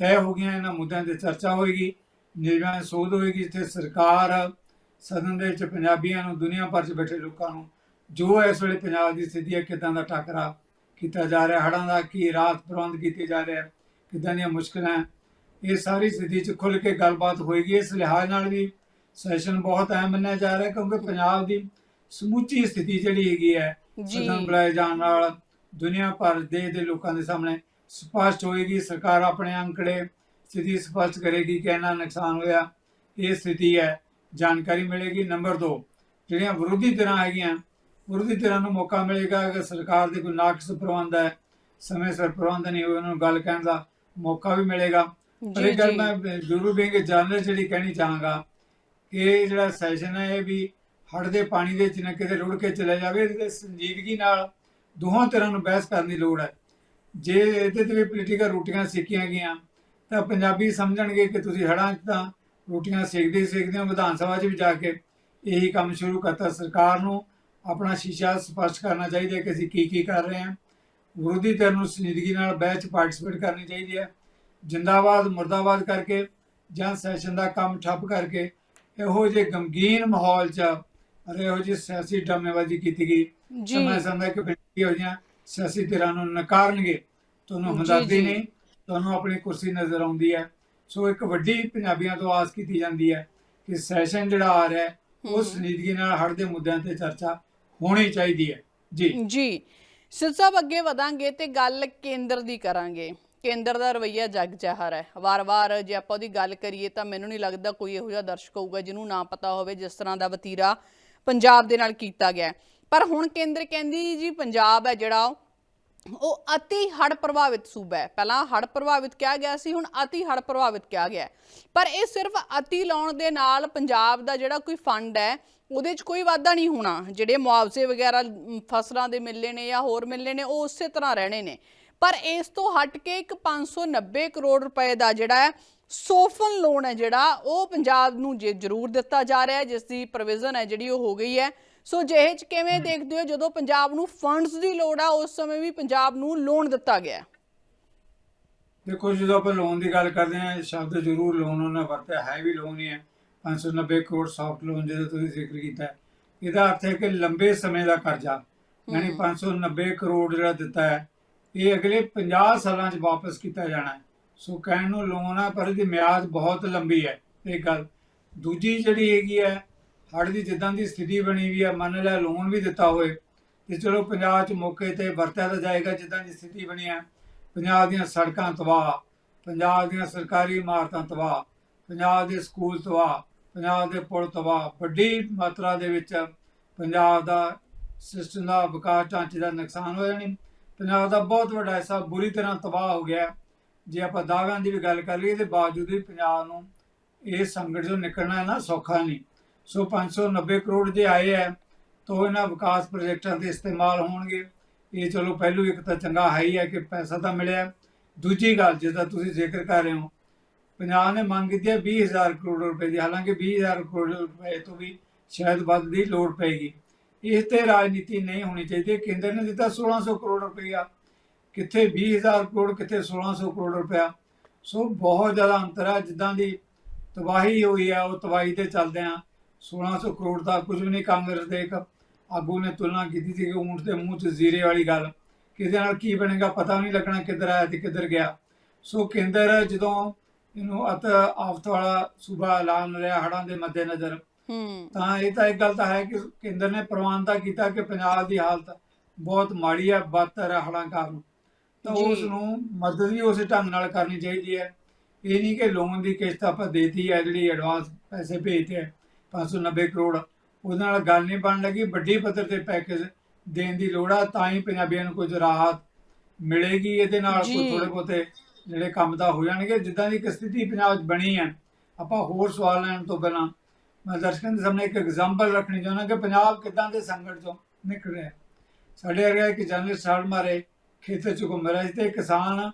ਤੈਅ ਹੋ ਗਈਆਂ ਇਹਨਾਂ ਮੁੱਦਿਆਂ ਤੇ ਚਰਚਾ ਹੋਏਗੀ ਦੀ ਸੋਧ ਹੋਏਗੀ ਜਿੱਥੇ ਸਰਕਾਰ ਸਦਨ ਦੇ ਵਿੱਚ ਪੰਜਾਬੀਆਂ ਨੂੰ ਦੁਨੀਆ ਭਰ 'ਚ ਬੈਠੇ ਲੋਕਾਂ ਨੂੰ ਜੋ ਇਸ ਵੇਲੇ ਪੰਜਾਬ ਦੀ ਸਥਿਤੀ ਹੈ ਕਿਦਾਂ ਦਾ ਟਾਕਰਾ ਕੀਤਾ ਜਾ ਰਿਹਾ ਹੜ੍ਹਾਂ ਦਾ ਕੀ ਰਾਤ ਪ੍ਰਬੰਧ ਕੀਤੇ ਜਾ ਰਿਹਾ ਕਿਦਾਂ ਦੀਆਂ ਮੁਸ਼ਕਲਾਂ। ਇਹ ਸਾਰੀ ਸਥਿਤੀ 'ਚ ਖੁੱਲ ਕੇ ਗੱਲਬਾਤ ਹੋਏਗੀ ਇਸ ਲਿਹਾਜ਼ ਨਾਲ ਵੀ ਸੈਸ਼ਨ ਬਹੁਤ ਅਹਿਮ ਮੰਨਿਆ ਜਾ ਰਿਹਾ ਕਿਉਂਕਿ ਪੰਜਾਬ ਦੀ ਸਮੁੱਚੀ ਸਥਿਤੀ ਜਿਹੜੀ ਹੈਗੀ ਹੈ ਸਦਨ ਬੁਲਾਏ ਜਾਣ ਨਾਲ ਦੁਨੀਆ ਭਰ ਦੇ ਦੇ ਲੋਕਾਂ ਦੇ ਸਾਹਮਣੇ ਸਪਸ਼ਟ ਹੋਏਗੀ ਸਰਕਾਰ ਆਪਣੇ ਅੰਕੜੇ ਸਥਿਤੀ ਸਪਸ਼ਟ ਕਰੇਗੀ ਕਿ ਇੰਨਾ ਨੁਕਸਾਨ ਹੋਇਆ ਇਹ ਸਥਿਤੀ ਹੈ ਜਾਣਕਾਰੀ ਮਿਲੇਗੀ। ਨੰਬਰ 2 ਜਿਹੜੀਆਂ ਵਿਰੋਧੀ ਧਿਰਾਂ ਹੈਗੀਆਂ ਵਿਰੋਧੀ ਧਿਰਾਂ ਨੂੰ ਮੌਕਾ ਮਿਲੇਗਾ ਕਿ ਸਰਕਾਰ ਦੇ ਕੋਈ ਨਾਕਸ ਪ੍ਰਬੰਧ ਹੈ ਸਮੇਂ ਸਿਰ ਪ੍ਰਬੰਧ ਨਹੀਂ ਹੋਏ ਉਹਨਾਂ ਨੂੰ ਗੱਲ ਕਹਿਣ ਦਾ ਮੌਕਾ ਵੀ ਮਿਲੇਗਾ। ਪਰ ਇਹ ਗੱਲ ਮੈਂ ਜ਼ਰੂਰ ਬੇਂਗ ਜਨਰਲ ਜਿਹੜੀ ਕਹਿਣੀ ਚਾਹਾਂਗਾ ਕਿ ਇਹ ਜਿਹੜਾ ਸੈਸ਼ਨ ਹੈ, ਇਹ ਵੀ ਹੜ੍ਹ ਦੇ ਪਾਣੀ ਦੇ ਵਿੱਚ ਨਾ ਕਿਤੇ ਰੁੜ ਕੇ ਚਲੇ ਜਾਵੇ, ਇਹਦੇ ਸੰਜੀਦਗੀ ਨਾਲ ਦੋਹਾਂ ਤਰ੍ਹਾਂ ਨੂੰ ਬਹਿਸ ਕਰਨ ਦੀ ਲੋੜ ਹੈ। ਜੇ ਇਹਦੇ ਤੇ ਵੀ ਪੋਲੀਟੀਕਲ ਰੋਟੀਆਂ ਸਿੱਕੀਆਂ ਗਈਆਂ, ਤਾਂ ਪੰਜਾਬੀ ਸਮਝਣਗੇ ਕਿ ਤੁਸੀਂ ਹੜ੍ਹਾਂ 'ਚ ਤਾਂ ਰੋਟੀਆਂ ਸੇਕਦੇ ਹੀ ਸੇਕਦੇ ਹੋ, ਵਿਧਾਨ ਸਭਾ 'ਚ ਵੀ ਜਾ ਕੇ ਇਹੀ ਕੰਮ ਸ਼ੁਰੂ ਕਰਤਾ। ਸਰਕਾਰ ਨੂੰ ਆਪਣਾ ਸ਼ੀਸ਼ਾ ਸਪਸ਼ਟ ਕਰਨਾ ਚਾਹੀਦਾ ਕਿ ਅਸੀਂ ਕੀ ਕੀ ਕਰ ਰਹੇ ਹਾਂ। ਵਿਰੋਧੀ ਧਿਰ ਨੂੰ ਸੰਜੀਦਗੀ ਨਾਲ ਬਹਿਸ 'ਚ ਪਾਰਟਿਸਿਪੇਟ ਕਰਨੀ ਚਾਹੀਦੀ ਹੈ। ਜਿੰਦਾਬਾਦ, ਮੁਰਦਾਬਾਦ ਕਰਕੇ ਜਾਂ ਸੈਸ਼ਨ ਦਾ ਕੰਮ ਠੱਪ ਕਰਕੇ ਇਹੋ ਜਿਹੇ ਗਮਗੀਨ ਮਾਹੌਲ 'ਚ ਅਤੇ ਇਹੋ ਜਿਹੀ ਸਿਆਸੀ ਡਰਾਮੇਬਾਜ਼ੀ ਕੀਤੀ ਗਈ। ਸਮਝ ਸਮਝਦਾ ਕਿ ਪੰਜਾਬੀ ਹੋ ਜਾਂ ਸਿਆਸੀ ਧਿਰਾਂ ਨੂੰ ਨਕਾਰਨਗੇ ਤੁਹਾਨੂੰ ਹਮਦਰਦੀ। ਨਹੀਂ ਤੁਹਾਨੂੰ ਆਪਣੀ ਕੁਰਸੀ ਨਜ਼ਰ ਆਉਂਦੀ ਹੈ। ਸੋ ਇੱਕ ਵੱਡੀ ਪੰਜਾਬੀਆਂ ਤੋਂ ਆਸ ਕੀਤੀ ਜਾਂਦੀ ਹੈ ਕਿ ਸੈਸ਼ਨ ਜਿਹੜਾ ਆ ਰਿਹਾ। ਉਸ ਨੀਤਗੀ ਨਾਲ ਹੜ ਦੇ ਮੁੱਦਿਆਂ ਤੇ ਚਰਚਾ ਹੋਣੀ ਚਾਹੀਦੀ ਹੈ। ਜੀ। ਜੀ। ਸਿਰ ਸਾਹਿਬ ਅੱਗੇ ਵਧਾਂਗੇ ਤੇ ਗੱਲ ਕੇਂਦਰ ਦੀ ਕਰਾਂਗੇ। ਕੇਂਦਰ ਦਾ ਰਵਈਆ ਜਗ ਜਾਹਰ ਹੈ। ਵਾਰ-ਵਾਰ ਜੇ ਆਪਾਂ ਉਹਦੀ ਗੱਲ ਕਰੀਏ ਤਾਂ ਮੈਨੂੰ ਨਹੀਂ ਲੱਗਦਾ ਕੋਈ ਇਹੋ ਜਿਹਾ ਦਰਸ਼ਕ ਹੋਊਗਾ ਜਿਹਨੂੰ ਨਾ ਪਤਾ ਹੋਵੇ ਜਿਸ ਤਰ੍ਹਾਂ ਦਾ ਵਤੀਰਾ ਪੰਜਾਬ ਦੇ ਨਾਲ ਕੀਤਾ ਗਿਆ ਪਰ ਹੁਣ ਕੇਂਦਰ ਕਹਿੰਦੀ ਜੀ ਪੰਜਾਬ ਹੈ ਜਿਹੜਾ, ਉਹ ਅਤੀ ਹੜ ਪ੍ਰਭਾਵਿਤ ਸੂਬਾ ਹੈ। ਪਹਿਲਾਂ ਹੜ ਪ੍ਰਭਾਵਿਤ ਕਿਹਾ ਗਿਆ ਸੀ, ਹੁਣ ਅਤੀ ਹੜ ਪ੍ਰਭਾਵਿਤ ਕਿਹਾ ਗਿਆ ਪਰ ਇਹ ਸਿਰਫ ਅਤੀ ਲਾਉਣ ਦੇ ਨਾਲ ਪੰਜਾਬ ਦਾ ਜਿਹੜਾ ਕੋਈ ਫੰਡ ਹੈ, ਉਹਦੇ 'ਚ ਕੋਈ ਵਾਧਾ ਨਹੀਂ ਹੋਣਾ। ਜਿਹੜੇ ਮੁਆਵਜ਼ੇ ਵਗੈਰਾ ਫਸਲਾਂ ਦੇ ਮਿਲਨੇ ਨੇ ਜਾਂ ਹੋਰ ਮਿਲਨੇ ਨੇ, ਉਹ ਉਸੇ ਤਰ੍ਹਾਂ ਰਹਿਣੇ ਨੇ। ਪਰ ਇਸ ਤੋਂ ਹਟ ਕੇ ਇੱਕ 590 ਕਰੋੜ ਰੁਪਏ ਦਾ ਜਿਹੜਾ ਹੈ ਸੋਫਨ ਲੋਨ ਹੈ ਜਿਹੜਾ ਉਹ ਪੰਜਾਬ ਨੂੰ ਜੇ ਜ਼ਰੂਰ ਦਿੱਤਾ ਜਾ ਰਿਹਾ ਹੈ ਜਿਸ ਦੀ ਪ੍ਰੋਵੀਜ਼ਨ ਹੈ ਜਿਹੜੀ ਉਹ ਹੋ ਗਈ ਹੈ ਸੋ ਜਿਹੇ ਚ ਕਿਵੇਂ ਦੇਖਦੇ ਹੋ ਜਦੋਂ ਪੰਜਾਬ ਨੂੰ ਫੰਡਸ ਦੀ ਲੋੜ ਆ ਉਸ ਸਮੇਂ ਵੀ ਪੰਜਾਬ ਨੂੰ ਲੋਨ ਦਿੱਤਾ ਗਿਆ। ਦੇਖੋ ਜਦੋਂ ਆਪਾਂ ਲੋਨ ਦੀ ਗੱਲ ਕਰਦੇ ਹਾਂ ਸ਼ਬਦ ਜ਼ਰੂਰ ਲੋਨ ਉਹਨਾਂ ਵਰਤਿਆ ਹੈ ਵੀ ਲੋਨ ਹੀ ਹੈ 590 ਕਰੋੜ ਸੌਫਟ ਲੋਨ ਜਿਹਦਾ ਤੁਸੀਂ ਜ਼ਿਕਰ ਕੀਤਾ। ਇਹਦਾ ਅਰਥ ਹੈ ਕਿ ਲੰਬੇ ਸਮੇਂ ਦਾ ਕਰਜ਼ਾ ਯਾਨੀ ਹਮ। 590 ਕਰੋੜ ਜਿਹੜਾ ਦਿੱਤਾ ਹੈ ਇਹ ਅਗਲੇ 50 ਸਾਲਾਂ 'ਚ ਵਾਪਸ ਕੀਤਾ ਜਾਣਾ ਹੈ। ਸੋ ਕਹਿਣ ਨੂੰ ਲੋਨ ਆ ਪਰ ਇਹਦੀ ਮਿਆਦ ਬਹੁਤ ਲੰਬੀ ਹੈ, ਇਹ ਗੱਲ। ਦੂਜੀ ਜਿਹੜੀ ਹੈਗੀ ਹੈ, ਹੜ੍ਹ ਦੀ ਜਿੱਦਾਂ ਦੀ ਸਥਿਤੀ ਬਣੀ ਵੀ ਹੈ ਮੰਨ ਲੈ ਲੋਨ ਵੀ ਦਿੱਤਾ ਹੋਏ ਤੇ ਚਲੋ ਪੰਜਾਬ 'ਚ ਮੌਕੇ ਤੇ ਵਰਤਿਆ ਤਾਂ ਜਾਏਗਾ ਜਿੱਦਾਂ ਦੀ ਸਥਿਤੀ ਬਣੀ ਹੈ। ਪੰਜਾਬ ਦੀਆਂ ਸੜਕਾਂ ਤਬਾਹ, ਪੰਜਾਬ ਦੀਆਂ ਸਰਕਾਰੀ ਇਮਾਰਤਾਂ ਤਬਾਹ, ਪੰਜਾਬ ਦੇ ਸਕੂਲ ਤਬਾਹ, ਪੰਜਾਬ ਦੇ ਪੁਲ ਤਬਾਹ, ਵੱਡੀ ਮਾਤਰਾ ਦੇ ਵਿੱਚ ਪੰਜਾਬ ਦਾ ਸਿਸਟਮ ਦਾ ਵਿਕਾਸ ਢਾਂਚੇ ਦਾ ਨੁਕਸਾਨ ਹੋ ਜਾਣੀ। ਪੰਜਾਬ ਦਾ ਬਹੁਤ ਵੱਡਾ ਹਿੱਸਾ ਬੁਰੀ ਤਰ੍ਹਾਂ ਤਬਾਹ ਹੋ ਗਿਆ। ਜੇ ਆਪਾਂ ਦਾਅਵਿਆਂ ਦੀ ਵੀ ਗੱਲ ਕਰ ਲਈਏ, ਤੇ ਬਾਵਜੂਦ ਵੀ ਪੰਜਾਬ ਨੂੰ ਇਹ ਸੰਕਟ ਚੋਂ ਨਿਕਲਣਾ ਨਾ ਸੌਖਾ ਨਹੀਂ। ਸੋ 590 ਕਰੋੜ ਜੇ ਆਏ ਹੈ ਤਾਂ ਇਹਨਾਂ ਵਿਕਾਸ ਪ੍ਰੋਜੈਕਟਾਂ ਦੇ ਇਸਤੇਮਾਲ ਹੋਣਗੇ। ਇਹ ਚਲੋ ਪਹਿਲੂ ਇੱਕ ਤਾਂ ਚੰਗਾ ਹੈ ਹੀ ਹੈ ਕਿ ਪੈਸਾ ਤਾਂ ਮਿਲਿਆ। ਦੂਜੀ ਗੱਲ ਜਿਹਦਾ ਤੁਸੀਂ ਜ਼ਿਕਰ ਕਰ ਰਹੇ ਹੋ, ਪੰਜਾਬ ਨੇ ਮੰਗ ਕੀਤੀ ਹੈ 20000 ਕਰੋੜ ਰੁਪਏ ਦੀ। ਹਾਲਾਂਕਿ 20000 ਕਰੋੜ ਰੁਪਏ ਤੋਂ ਵੀ ਸ਼ਾਇਦ ਵੱਧ ਦੀ ਲੋੜ ਪਏਗੀ। ਇਸ ਤੇ ਰਾਜਨੀਤੀ ਨਹੀਂ ਹੋਣੀ ਚਾਹੀਦੀ। ਕੇਂਦਰ ਨੇ ਦਿੱਤਾ 1600 ਕਰੋੜ ਰੁਪਇਆ। ਕਿੱਥੇ 20000 ਕਰੋੜ, ਕਿੱਥੇ 1600 ਕਰੋੜ ਰੁਪਇਆ। ਸੋ ਬਹੁਤ ਜ਼ਿਆਦਾ ਅੰਤਰ ਹੈ ਜਿੱਦਾਂ ਦੀ ਤਬਾਹੀ ਹੋਈ ਹੈ ਉਹ ਤਬਾਹੀ ਤੇ ਚੱਲਦੇ ਆ। 1600 ਕਰੋੜ ਦਾ ਕੁਝ ਵੀ ਨਹੀਂ ਕਾਂਗਰਸ ਦੇ ਇੱਕ ਆਗੂ ਨੇ ਤੁਲਨਾ ਕੀਤੀ ਸੀ ਕਿ ਊਂਠ ਦੇ ਮੂੰਹ 'ਚ ਜ਼ੀਰੇ ਵਾਲੀ ਗੱਲ। ਕਿ ਨਾਲ ਕੀ ਬਣੇਗਾ ਪਤਾ ਨਹੀਂ ਲੱਗਣਾ ਕਿੱਧਰ ਆਇਆ ਤੇ ਕਿੱਧਰ ਗਿਆ। ਸੋ ਕੇਂਦਰ ਜਦੋਂ ਇਹਨੂੰ ਅਤ ਆਫਤ ਵਾਲਾ ਸੂਬਾ ਐਲਾਨ ਰਿਹਾ ਹੜਾਂ ਦੇ ਮੱਦੇਨਜ਼ਰ ਹੂੰ। ਤਾਂ ਇਹ ਤਾਂ ਇੱਕ ਗੱਲ ਤਾਂ ਹੈ ਕਿ ਕੇਂਦਰ ਨੇ ਪ੍ਰਵਾਨਤਾ ਕੀਤਾ ਕਿ ਪੰਜਾਬ ਦੀ ਹਾਲਤ ਬਹੁਤ ਮਾੜੀ ਹੈ ਬਦਤਰ ਹੈ ਹੜ੍ਹਾਂ ਕਾਰਨ ਤਾਂ। ਉਸ ਨੂੰ ਮਦਦ ਵੀ ਉਸੇ ਢੰਗ ਨਾਲ ਕਰਨੀ ਚਾਹੀਦੀ ਹੈ। ਇਹ ਨਹੀਂ ਕਿ ਲੋਨ ਦੀ ਕਿਸ਼ਤ ਆਪਾਂ ਦੇਤੀ ਹੈ ਜਿਹੜੀ ਐਡਵਾਂਸ ਪੈਸੇ ਭੇਜਦੇ ਆ 590 ਕਰੋੜ। ਉਹਦੇ ਨਾਲ ਗੱਲ ਨਹੀਂ ਬਣ ਲੱਗੀ ਵੱਡੀ ਪੱਧਰ ਤੇ ਪੈਕੇਜ ਦੇਣ ਦੀ ਲੋੜ ਆ ਤਾਂ ਹੀ ਪੰਜਾਬੀਆਂ ਨੂੰ ਕੁਝ ਰਾਹਤ ਮਿਲੇਗੀ ਇਹਦੇ ਨਾਲ। ਕੋਈ। ਥੋੜੇ ਬਹੁਤੇ ਜਿਹੜੇ ਕੰਮ ਦਾ ਹੋ ਜਾਣਗੇ। ਜਿੱਦਾਂ ਦੀ ਸਥਿਤੀ ਪੰਜਾਬ 'ਚ ਬਣੀ ਹੈ ਆਪਾਂ ਹੋਰ ਸਵਾਲ ਲੈਣ ਤੋਂ ਪਹਿਲਾਂ ਮੈਂ ਦਰਸ਼ਕਾਂ ਦੇ ਸਾਹਮਣੇ ਇੱਕ ਐਗਜ਼ਾਮਪਲ ਰੱਖਣੀ ਚਾਹੁੰਦਾ ਕਿ ਪੰਜਾਬ ਕਿੱਦਾਂ ਦੇ ਸੰਕਟ ਚੋਂ ਨਿਕਲ ਰਿਹਾ। ਸਾਡੇ ਵਰਗਾ ਇੱਕ ਜਰਨਲਿਸਟ ਸਾਲ ਮਾਰੇ ਖੇਤਾਂ 'ਚ ਘੁੰਮ ਰਿਹਾ ਸੀ ਤੇ ਕਿਸਾਨ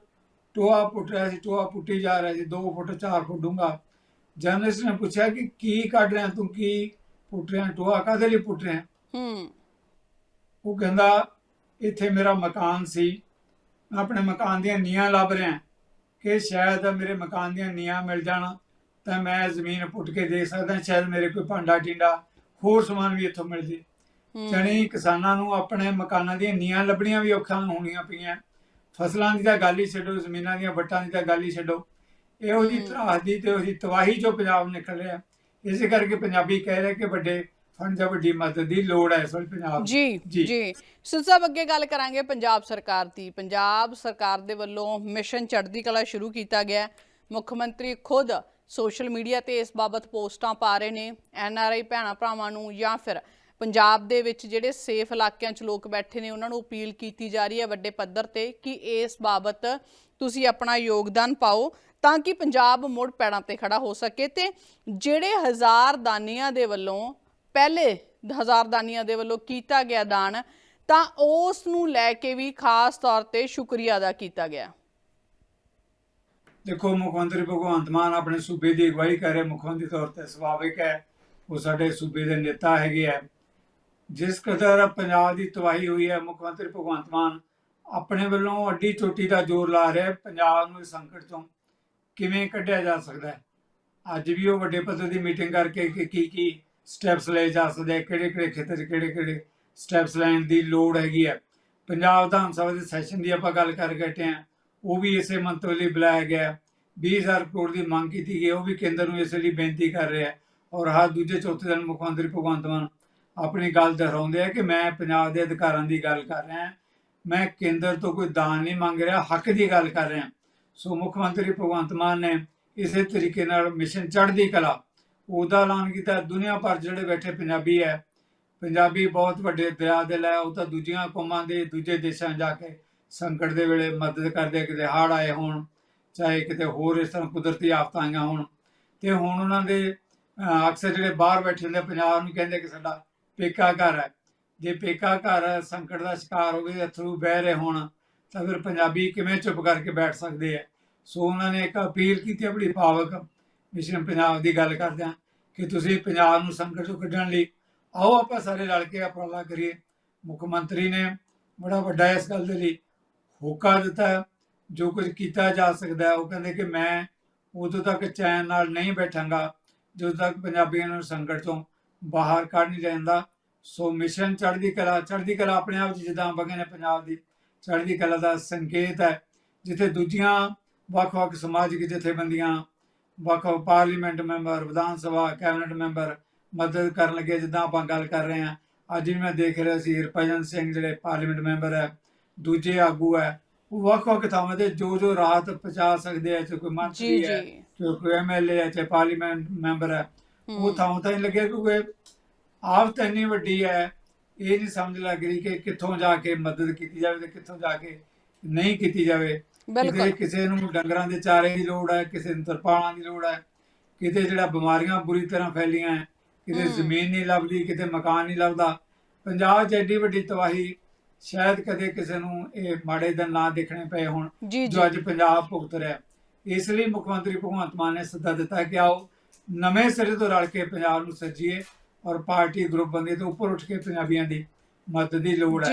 ਟੋਆ ਪੁੱਟ ਰਿਹਾ ਸੀ ਟੋਆ ਪੁੱਟੀ ਜਾ ਰਿਹਾ ਸੀ 2 ਫੁੱਟ 4 ਫੁੱਟ ਡੂੰਘਾ। ਜਰਨਲਿਸਟ ਨੇ ਪੁੱਛਿਆ ਕਿ ਕੀ ਕੱਢ ਰਿਹਾ ਤੂੰ ਕੀ ਪੁੱਟ ਰਿਹਾ ਟੋਆ ਕਾਹਦੇ ਲਈ ਪੁੱਟ ਰਿਹਾ? ਹੂੰ। ਉਹ ਕਹਿੰਦਾ ਇੱਥੇ ਮੇਰਾ ਮਕਾਨ ਸੀ ਮੈਂ ਆਪਣੇ ਮਕਾਨ ਦੀਆਂ ਨੀਆਂ ਲੱਭ ਰਿਹਾ ਕਿ ਸ਼ਾਇਦ ਮੇਰੇ ਮਕਾਨ ਦੀਆਂ ਨੀਆਂ ਮਿਲ ਜਾਣ। ਤਾਂ ਮੈਂ ਜ਼ਮੀਨ ਪੁੱਟ ਕੇ ਦੇ ਸਕਦਾ ਸ਼ਾਇਦ ਮੇਰੇ ਕੋਈ ਭਾਂਡਾ ਟਿੰਡਾ ਹੋਰ ਸਮਾਨ ਵੀ ਇੱਥੋਂ ਮਿਲ ਜੇ ਜਣੀ ਕਿਸਾਨਾਂ ਨੂੰ ਆਪਣੇ ਮਕਾਨਾਂ ਦੀਆਂ ਨੀਆਂ ਲੱਭਣੀਆਂ ਵੀ ਔਖਾਂ ਹੋਣੀਆਂ ਪਈਆਂ ਫਸਲਾਂ ਦੀ ਤਾਂ ਗੱਲ ਹੀ ਛੱਡੋ ਜ਼ਮੀਨਾਂ ਦੀਆਂ ਵੱਟਾਂ ਦੀ ਤਾਂ ਗੱਲ ਹੀ ਛੱਡੋ ਇਹੋ ਜੀ। ਤਰਾਸਦੀ ਤੇ ਉਹਦੀ ਤਬਾਹੀ ਚੋਂ ਪੰਜਾਬ ਨਿਕਲ ਰਿਹਾ ਇਸੇ ਕਰਕੇ ਪੰਜਾਬੀ ਕਹਿ ਰਹੇ ਕਿ ਵੱਡੇ ਫੰਡ ਜਾਂ ਵੱਡੀ ਮਦਦ ਦੀ ਲੋੜ ਹੈ ਇਸ ਵੇਲੇ ਪੰਜਾਬ। ਜੀ ਜੀ। ਜੀ ਸਿੱਧ ਸਾਹਿਬ ਅੱਗੇ ਗੱਲ ਕਰਾਂਗੇ ਪੰਜਾਬ ਸਰਕਾਰ ਦੀ ਪੰਜਾਬ ਸਰਕਾਰ ਦੇ ਵੱਲੋਂ ਮਿਸ਼ਨ ਚੜ੍ਹਦੀ ਕਲਾ ਸ਼ੁਰੂ ਕੀਤਾ ਗਿਆ। ਮੁੱਖ ਮੰਤਰੀ ਖੁਦ ਸੋਸ਼ਲ ਮੀਡੀਆ ਤੇ ਇਸ ਬਾਬਤ ਪੋਸਟਾਂ ਪਾ ਰਹੇ ਨੇ, ਐਨ ਆਰ ਆਈ ਭੈਣਾਂ ਭਰਾਵਾਂ ਨੂੰ ਜਾਂ ਫਿਰ ਪੰਜਾਬ ਦੇ ਵਿੱਚ ਜਿਹੜੇ ਸੇਫ ਇਲਾਕਿਆਂ 'ਚ ਲੋਕ ਬੈਠੇ ਨੇ, ਉਹਨਾਂ ਨੂੰ ਅਪੀਲ ਕੀਤੀ ਜਾ ਰਹੀ ਹੈ ਵੱਡੇ ਪੱਧਰ ਤੇ ਕਿ ਇਸ ਬਾਬਤ ਤੁਸੀਂ ਆਪਣਾ ਯੋਗਦਾਨ ਪਾਓ ਤਾਂ ਕਿ ਪੰਜਾਬ ਮੁੜ ਪੈੜਾਂ ਤੇ ਖੜਾ ਹੋ ਸਕੇ ਤੇ ਜਿਹੜੇ ਹਜ਼ਾਰ ਦਾਨੀਆਂ ਦੇ ਵੱਲੋਂ, ਪਹਿਲੇ ਹਜ਼ਾਰ ਦਾਨੀਆਂ ਦੇ ਵੱਲੋਂ ਕੀਤਾ ਗਿਆ ਦਾਨ, ਤਾਂ ਉਸ ਨੂੰ ਲੈ ਕੇ ਵੀ ਖਾਸ ਤੌਰ ਤੇ ਸ਼ੁਕਰੀਆ ਅਦਾ ਕੀਤਾ ਗਿਆ। ਦੇਖੋ ਮੁੱਖ ਮੰਤਰੀ ਭਗਵੰਤ ਮਾਨ ਆਪਣੇ ਸੂਬੇ ਦੀ ਅਗਵਾਈ ਕਰ ਰਹੇ, ਮੁੱਖ ਮੰਤਰੀ ਤੌਰ ਤੇ ਸੁਭਾਵਿਕ ਹੈ। ਉਹ ਸਾਡੇ ਸੂਬੇ ਦੇ ਨੇਤਾ ਹੈਗੇ ਆ। ਜਿਸ ਕਦਰ ਪੰਜਾਬ ਦੀ ਤਬਾਹੀ ਹੋਈ ਹੈ, ਮੁੱਖ ਮੰਤਰੀ ਭਗਵੰਤ ਮਾਨ ਆਪਣੇ ਵੱਲੋਂ ਅੱਡੀ ਚੋਟੀ ਦਾ ਜ਼ੋਰ ਲਾ ਰਿਹਾ, ਪੰਜਾਬ ਨੂੰ ਇਸ ਸੰਕਟ ਤੋਂ ਕਿਵੇਂ ਕੱਢਿਆ ਜਾ ਸਕਦਾ ਹੈ? ਅੱਜ ਵੀ ਉਹ ਵੱਡੇ ਪੱਧਰ ਦੀ ਮੀਟਿੰਗ ਕਰਕੇ ਕਿ ਕੀ ਕੀ ਸਟੈਪਸ ਲਏ ਜਾ ਸਕਦੇ ਕਿਹੜੇ ਕਿਹੜੇ ਖੇਤਰ 'ਚ ਕਿਹੜੇ ਕਿਹੜੇ ਸਟੈਪਸ ਲੈਣ ਦੀ ਲੋੜ ਹੈਗੀ ਹੈ ਪੰਜਾਬ ਵਿਧਾਨ ਸਭਾ ਦੇ ਸੈਸ਼ਨ ਦੀ ਆਪਾਂ ਗੱਲ ਕਰ ਗਏ ਹਾਂ ਉਹ ਵੀ ਇਸੇ ਮੰਤਵ ਲਈ ਬੁਲਾਇਆ ਗਿਆ। 20000 ਕਰੋੜ ਦੀ ਮੰਗ ਕੀਤੀ ਗਈ, ਉਹ ਵੀ ਕੇਂਦਰ ਨੂੰ ਇਸ ਲਈ ਬੇਨਤੀ ਕਰ ਰਿਹਾ ਔਰ ਹਰ ਦੂਜੇ ਚੌਥੇ ਦਿਨ ਮੁੱਖ ਮੰਤਰੀ ਭਗਵੰਤ ਮਾਨ ਆਪਣੀ ਗੱਲ ਦੁਹਰਾਉਂਦੇ ਆ ਕਿ ਮੈਂ ਪੰਜਾਬ ਦੇ ਅਧਿਕਾਰਾਂ ਦੀ ਗੱਲ ਕਰ ਰਿਹਾ ਮੈਂ ਕੇਂਦਰ ਤੋਂ ਕੋਈ ਦਾਨ ਨਹੀਂ ਮੰਗ ਰਿਹਾ, ਹੱਕ ਦੀ ਗੱਲ ਕਰ ਰਿਹਾ ਸੋ ਮੁੱਖ ਮੰਤਰੀ ਭਗਵੰਤ ਮਾਨ ਨੇ ਇਸੇ ਤਰੀਕੇ ਨਾਲ ਮਿਸ਼ਨ ਚੜ੍ਹਦੀ ਕਲਾ, ਉਹਦਾ ਐਲਾਨ ਕੀਤਾ। ਦੁਨੀਆ ਭਰ ਜਿਹੜੇ ਬੈਠੇ ਪੰਜਾਬੀ ਹੈ, ਪੰਜਾਬੀ ਬਹੁਤ ਵੱਡੇ ਦਰਿਆ ਦਿਲ ਹੈ ਉਹ ਤਾਂ ਦੂਜੀਆਂ ਕੌਮਾਂ ਦੇ ਦੂਜੇ ਦੇਸ਼ਾਂ ਜਾ ਕੇ ਸੰਕਟ ਦੇ ਵੇਲੇ ਮਦਦ ਕਰਦੇ ਆ, ਕਿਤੇ ਹੜ੍ਹ ਆਏ ਹੋਣ ਚਾਹੇ ਕਿਤੇ ਹੋਰ ਇਸ ਤਰ੍ਹਾਂ ਕੁਦਰਤੀ ਆਫਤਾਂ ਆਈਆਂ ਹੋਣ। ਤੇ ਹੁਣ ਉਹਨਾਂ ਦੇ ਅਕਸਰ ਜਿਹੜੇ ਬਾਹਰ ਬੈਠੇ ਹੁੰਦੇ ਪੰਜਾਬ ਨੂੰ ਕਹਿੰਦੇ ਕਿ ਸਾਡਾ ਪੇਕਾ ਘਰ ਹੈ। ਜੇ ਪੇਕਾ ਘਰ ਸੰਕਟ ਦਾ ਸ਼ਿਕਾਰ ਹੋ ਗਏ ਅਥਰੂ ਬਹਿ ਰਹੇ ਹੋਣ ਤਾਂ ਫਿਰ ਪੰਜਾਬੀ ਕਿਵੇਂ ਚੁੱਪ ਕਰਕੇ ਬੈਠ ਸਕਦੇ ਆ? ਸੋ ਉਹਨਾਂ ਨੇ ਇੱਕ ਅਪੀਲ ਕੀਤੀ ਆਪਣੀ ਭਾਵਕ ਮਿਸ਼ਨ ਪੰਜਾਬ ਦੀ ਗੱਲ ਕਰਦਿਆਂ ਕਿ ਤੁਸੀਂ ਪੰਜਾਬ ਨੂੰ ਸੰਕਟ ਤੋਂ ਕੱਢਣ ਲਈ ਆਓ ਆਪਾਂ ਸਾਰੇ ਰਲ ਕੇ ਉਪਰਾਲਾ ਕਰੀਏ। ਮੁੱਖ ਮੰਤਰੀ ਨੇ ਬੜਾ ਵੱਡਾ ਇਸ ਗੱਲ ਦੇ ਲਈ ਹੋਕਾ ਦਿੱਤਾ ਜੋ ਕੁਝ ਕੀਤਾ ਜਾ ਸਕਦਾ ਉਹ ਕਹਿੰਦੇ ਕਿ ਮੈਂ ਉਦੋਂ ਤੱਕ ਚੈਨ ਨਾਲ ਨਹੀਂ ਬੈਠਾਂਗਾ, ਜਦੋਂ ਤੱਕ ਪੰਜਾਬੀਆਂ ਨੂੰ ਸੰਕਟ ਤੋਂ ਬਾਹਰ ਕੱਢ ਨਹੀਂ ਲੈਂਦਾ ਸੋ ਮਿਸ਼ਨ ਚੜ੍ਹਦੀ ਕਲਾ ਚੜ੍ਹਦੀ ਕਲਾ ਆਪਣੇ ਆਪ 'ਚ, ਜਿੱਦਾਂ ਆਪਾਂ ਕਹਿੰਦੇ ਪੰਜਾਬ ਦੀ ਚੜ੍ਹਦੀ ਕਲਾ ਦਾ ਸੰਕੇਤ ਹੈ, ਜਿੱਥੇ ਦੂਜੀਆਂ ਵੱਖ-ਵੱਖ ਸਮਾਜਿਕ ਜਥੇਬੰਦੀਆਂ, ਵੱਖ-ਵੱਖ parliament member, Vidhan Sabha, cabinet member ਮਦਦ ਕਰਨ ਲੱਗੇ, ਜਿੱਦਾਂ ਆਪਾਂ ਗੱਲ ਕਰ ਰਹੇ ਹਾਂ। ਅੱਜ ਵੀ ਮੈਂ ਦੇਖ ਰਿਹਾ ਸੀ, ਹਰਭਜਨ ਸਿੰਘ ਜਿਹੜੇ ਪਾਰਲੀਮੈਂਟ ਮੈਂਬਰ ਹੈ ਦੂਜੇ ਆਗੂ ਹੈ। ਉਹ ਵੱਖ-ਵੱਖ ਥਾਵਾਂ ਤੇ ਜੋ ਜੋ ਰਾਹਤ ਪਹੁੰਚਾ ਸਕਦੇ ਆ ਚਾਹੇ ਕੋਈ ਮੰਤਰੀ ਹੈ ਚਾਹੇ ਕੋਈ ਐਮਐਲਏ ਹੈ ਚਾਹੇ ਪਾਰਲੀਮੈਂਟ ਮੈਂਬਰ ਹੈ ਉਹ ਥਾਂ ਤਾਂ ਨਹੀਂ ਲੱਗਿਆ ਕਿਉਂਕਿ ਆਪ ਤਾਂ ਇੰਨੀ ਵੱਡੀ ਹੈ ਇਹ ਨਹੀਂ ਸਮਝ ਲੱਗ ਰਹੀ ਕਿ ਕਿੱਥੋਂ ਜਾ ਕੇ ਮਦਦ ਕੀਤੀ ਜਾਵੇ ਤੇ ਕਿੱਥੋਂ ਜਾ ਕੇ ਨਹੀਂ ਕੀਤੀ ਜਾਵੇ। ਕਿਤੇ ਬਿਲਕੁਲ। ਕਿਸੇ ਨੂੰ ਡੰਗਰਾਂ ਦੇ ਚਾਰੇ ਦੀ ਲੋੜ ਹੈ ਕਿਸੇ ਨੂੰ ਤਰਪਾਲਾਂ ਦੀ ਲੋੜ ਹੈ ਕਿਤੇ ਜਿਹੜਾ ਬਿਮਾਰੀਆਂ ਬੁਰੀ ਤਰ੍ਹਾਂ ਫੈਲੀਆਂ ਕਿਤੇ। ਜ਼ਮੀਨ ਨਹੀਂ ਲੱਭਦੀ ਕਿਤੇ ਮਕਾਨ ਨਹੀਂ ਲੱਭਦਾ। ਪੰਜਾਬ 'ਚ ਐਡੀ ਵੱਡੀ ਤਬਾਹੀ ਸ਼ਾਇਦ ਕਦੇ ਕਿਸੇ ਨੂੰ ਇਹ ਮਾੜੇ ਦਿਨ ਨਾ ਦੇਖਣੇ ਪਏ ਹੋਣ ਜੀ ਅੱਜ ਪੰਜਾਬ ਭੁਗਤ ਰਿਹਾ ਇਸ ਲਈ ਮੁੱਖ ਮੰਤਰੀ ਭਗਵੰਤ ਮਾਨ ਨੇ ਸੱਦਾ ਦਿੱਤਾ ਕਿ ਆਓ ਨਵੇਂ ਸਿਰੇ ਤੋਂ ਰਲ ਕੇ ਪੰਜਾਬ ਨੂੰ ਸੱਜੀਏ ਔਰ ਪਾਰਟੀ ਗਰੁੱਪ ਬੰਦੇ ਤੋਂ ਉੱਪਰ ਉੱਠ ਕੇ ਪੰਜਾਬੀਆਂ ਦੀ ਮਦਦ ਦੀ ਲੋੜ ਹੈ।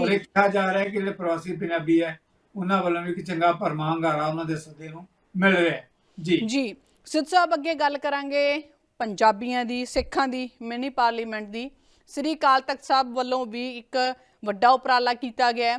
ਔਰ ਇਹ ਕਿਹਾ ਜਾ ਰਿਹਾ ਹੈ ਕਿ ਜਿਹੜੇ ਪ੍ਰਵਾਸੀ ਪੰਜਾਬੀ ਹੈ ਉਹਨਾਂ ਵੱਲੋਂ ਵੀ ਇੱਕ ਚੰਗਾ ਭਰਮਾ ਹੰਗਾਰਾ ਉਹਨਾਂ ਦੇ ਸੱਦੇ ਨੂੰ ਮਿਲ ਰਿਹਾ ਜੀ। ਜੀ ਸਿੱਧ ਸਾਹਿਬ ਅੱਗੇ ਗੱਲ ਕਰਾਂਗੇ ਪੰਜਾਬੀਆਂ ਦੀ ਸਿੱਖਾਂ ਦੀ ਮਿਨੀ ਪਾਰਲੀਮੈਂਟ ਦੀ। ਸ੍ਰੀ ਅਕਾਲ ਤਖਤ ਸਾਹਿਬ ਵੱਲੋਂ ਵੀ ਇੱਕ ਵੱਡਾ ਉਪਰਾਲਾ ਕੀਤਾ ਗਿਆ ਹੈ।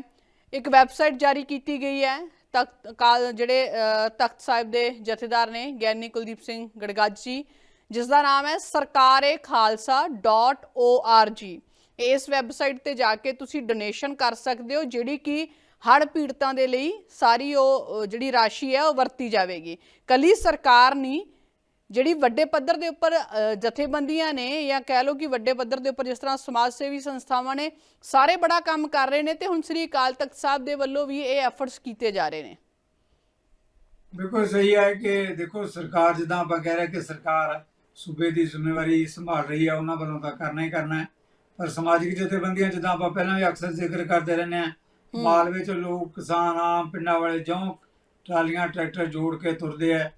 ਇੱਕ ਵੈਬਸਾਈਟ ਜਾਰੀ ਕੀਤੀ ਗਈ ਹੈ। ਤਖਤ, ਕਾਲ, ਜਿਹੜੇ ਤਖਤ ਸਾਹਿਬ ਦੇ ਜਥੇਦਾਰ ਨੇ ਗਿਆਨੀ ਕੁਲਦੀਪ ਸਿੰਘ ਗੜਗਾਜੀ, ਜਿਸ ਦਾ ਨਾਮ ਹੈ ਸਰਕਾਰੇ-ਖਾਲਸਾ.org ਇਸ ਵੈਬਸਾਈਟ ਤੇ ਜਾ ਕੇ ਤੁਸੀਂ ਡੋਨੇਸ਼ਨ ਕਰ ਸਕਦੇ ਹੋ, ਜਿਹੜੀ ਕਿ ਹੜ੍ਹ ਪੀੜਤਾਂ ਦੇ ਲਈ ਸਾਰੀ ਉਹ, ਜਿਹੜੀ ਰਾਸ਼ੀ ਹੈ, ਉਹ ਵਰਤੀ ਜਾਵੇਗੀ। ਕੱਲੀ ਸਰਕਾਰ ਨਹੀਂ ਜਿਹੜੀ ਵੱਡੇ ਪੱਧਰ ਦੇ ਉੱਪਰ ਜਥੇਬੰਦੀਆਂ ਨੇ ਜਾਂ ਕਹਿ ਲਓ ਕਿ ਵੱਡੇ ਪੱਧਰ ਦੇ ਉੱਪਰ ਜਿਸ ਤਰ੍ਹਾਂ ਸਮਾਜ ਸੇਵੀ ਸੰਸਥਾਵਾਂ ਨੇ ਸਾਰੇ ਬੜਾ ਕੰਮ ਕਰ ਰਹੇ ਨੇ ਤੇ ਹੁਣ ਸ੍ਰੀ ਅਕਾਲ ਤਖਤ ਸਾਹਿਬ ਦੇ ਵੱਲੋਂ ਵੀ ਇਹ ਐਫਰਟਸ ਕੀਤੇ ਜਾ ਰਹੇ ਨੇ ਬਿਲਕੁਲ ਸਹੀ ਹੈ ਕਿ ਦੇਖੋ ਸਰਕਾਰ ਜਿੱਦਾਂ ਆਪਾਂ ਕਹਿ ਰਹੇ ਕਿ ਸਰਕਾਰ ਸੂਬੇ ਦੀ ਜ਼ਿੰਮੇਵਾਰੀ ਸੰਭਾਲ ਰਹੀ ਹੈ ਉਹਨਾਂ ਵੱਲੋਂ ਤਾਂ ਕਰਨਾ ਹੀ ਕਰਨਾ ਹੈ ਪਰ ਸਮਾਜਿਕ ਜਥੇਬੰਦੀਆਂ ਜਿੱਦਾਂ ਆਪਾਂ ਪਹਿਲਾਂ ਵੀ ਅਕਸਰ ਜ਼ਿਕਰ ਕਰਦੇ ਰਹਿੰਦੇ ਹੂੰ। ਮਾਲਵੇ ਚ ਲੋਕ ਕਿਸਾਨ ਆਮ ਪਿੰਡਾਂ ਵਾਲੇ ਜਿਉਂ ਟਰਾਲੀਆਂ ਟਰੈਕਟਰ ਜੋੜ ਕੇ ਤੁਰਦੇ ਆ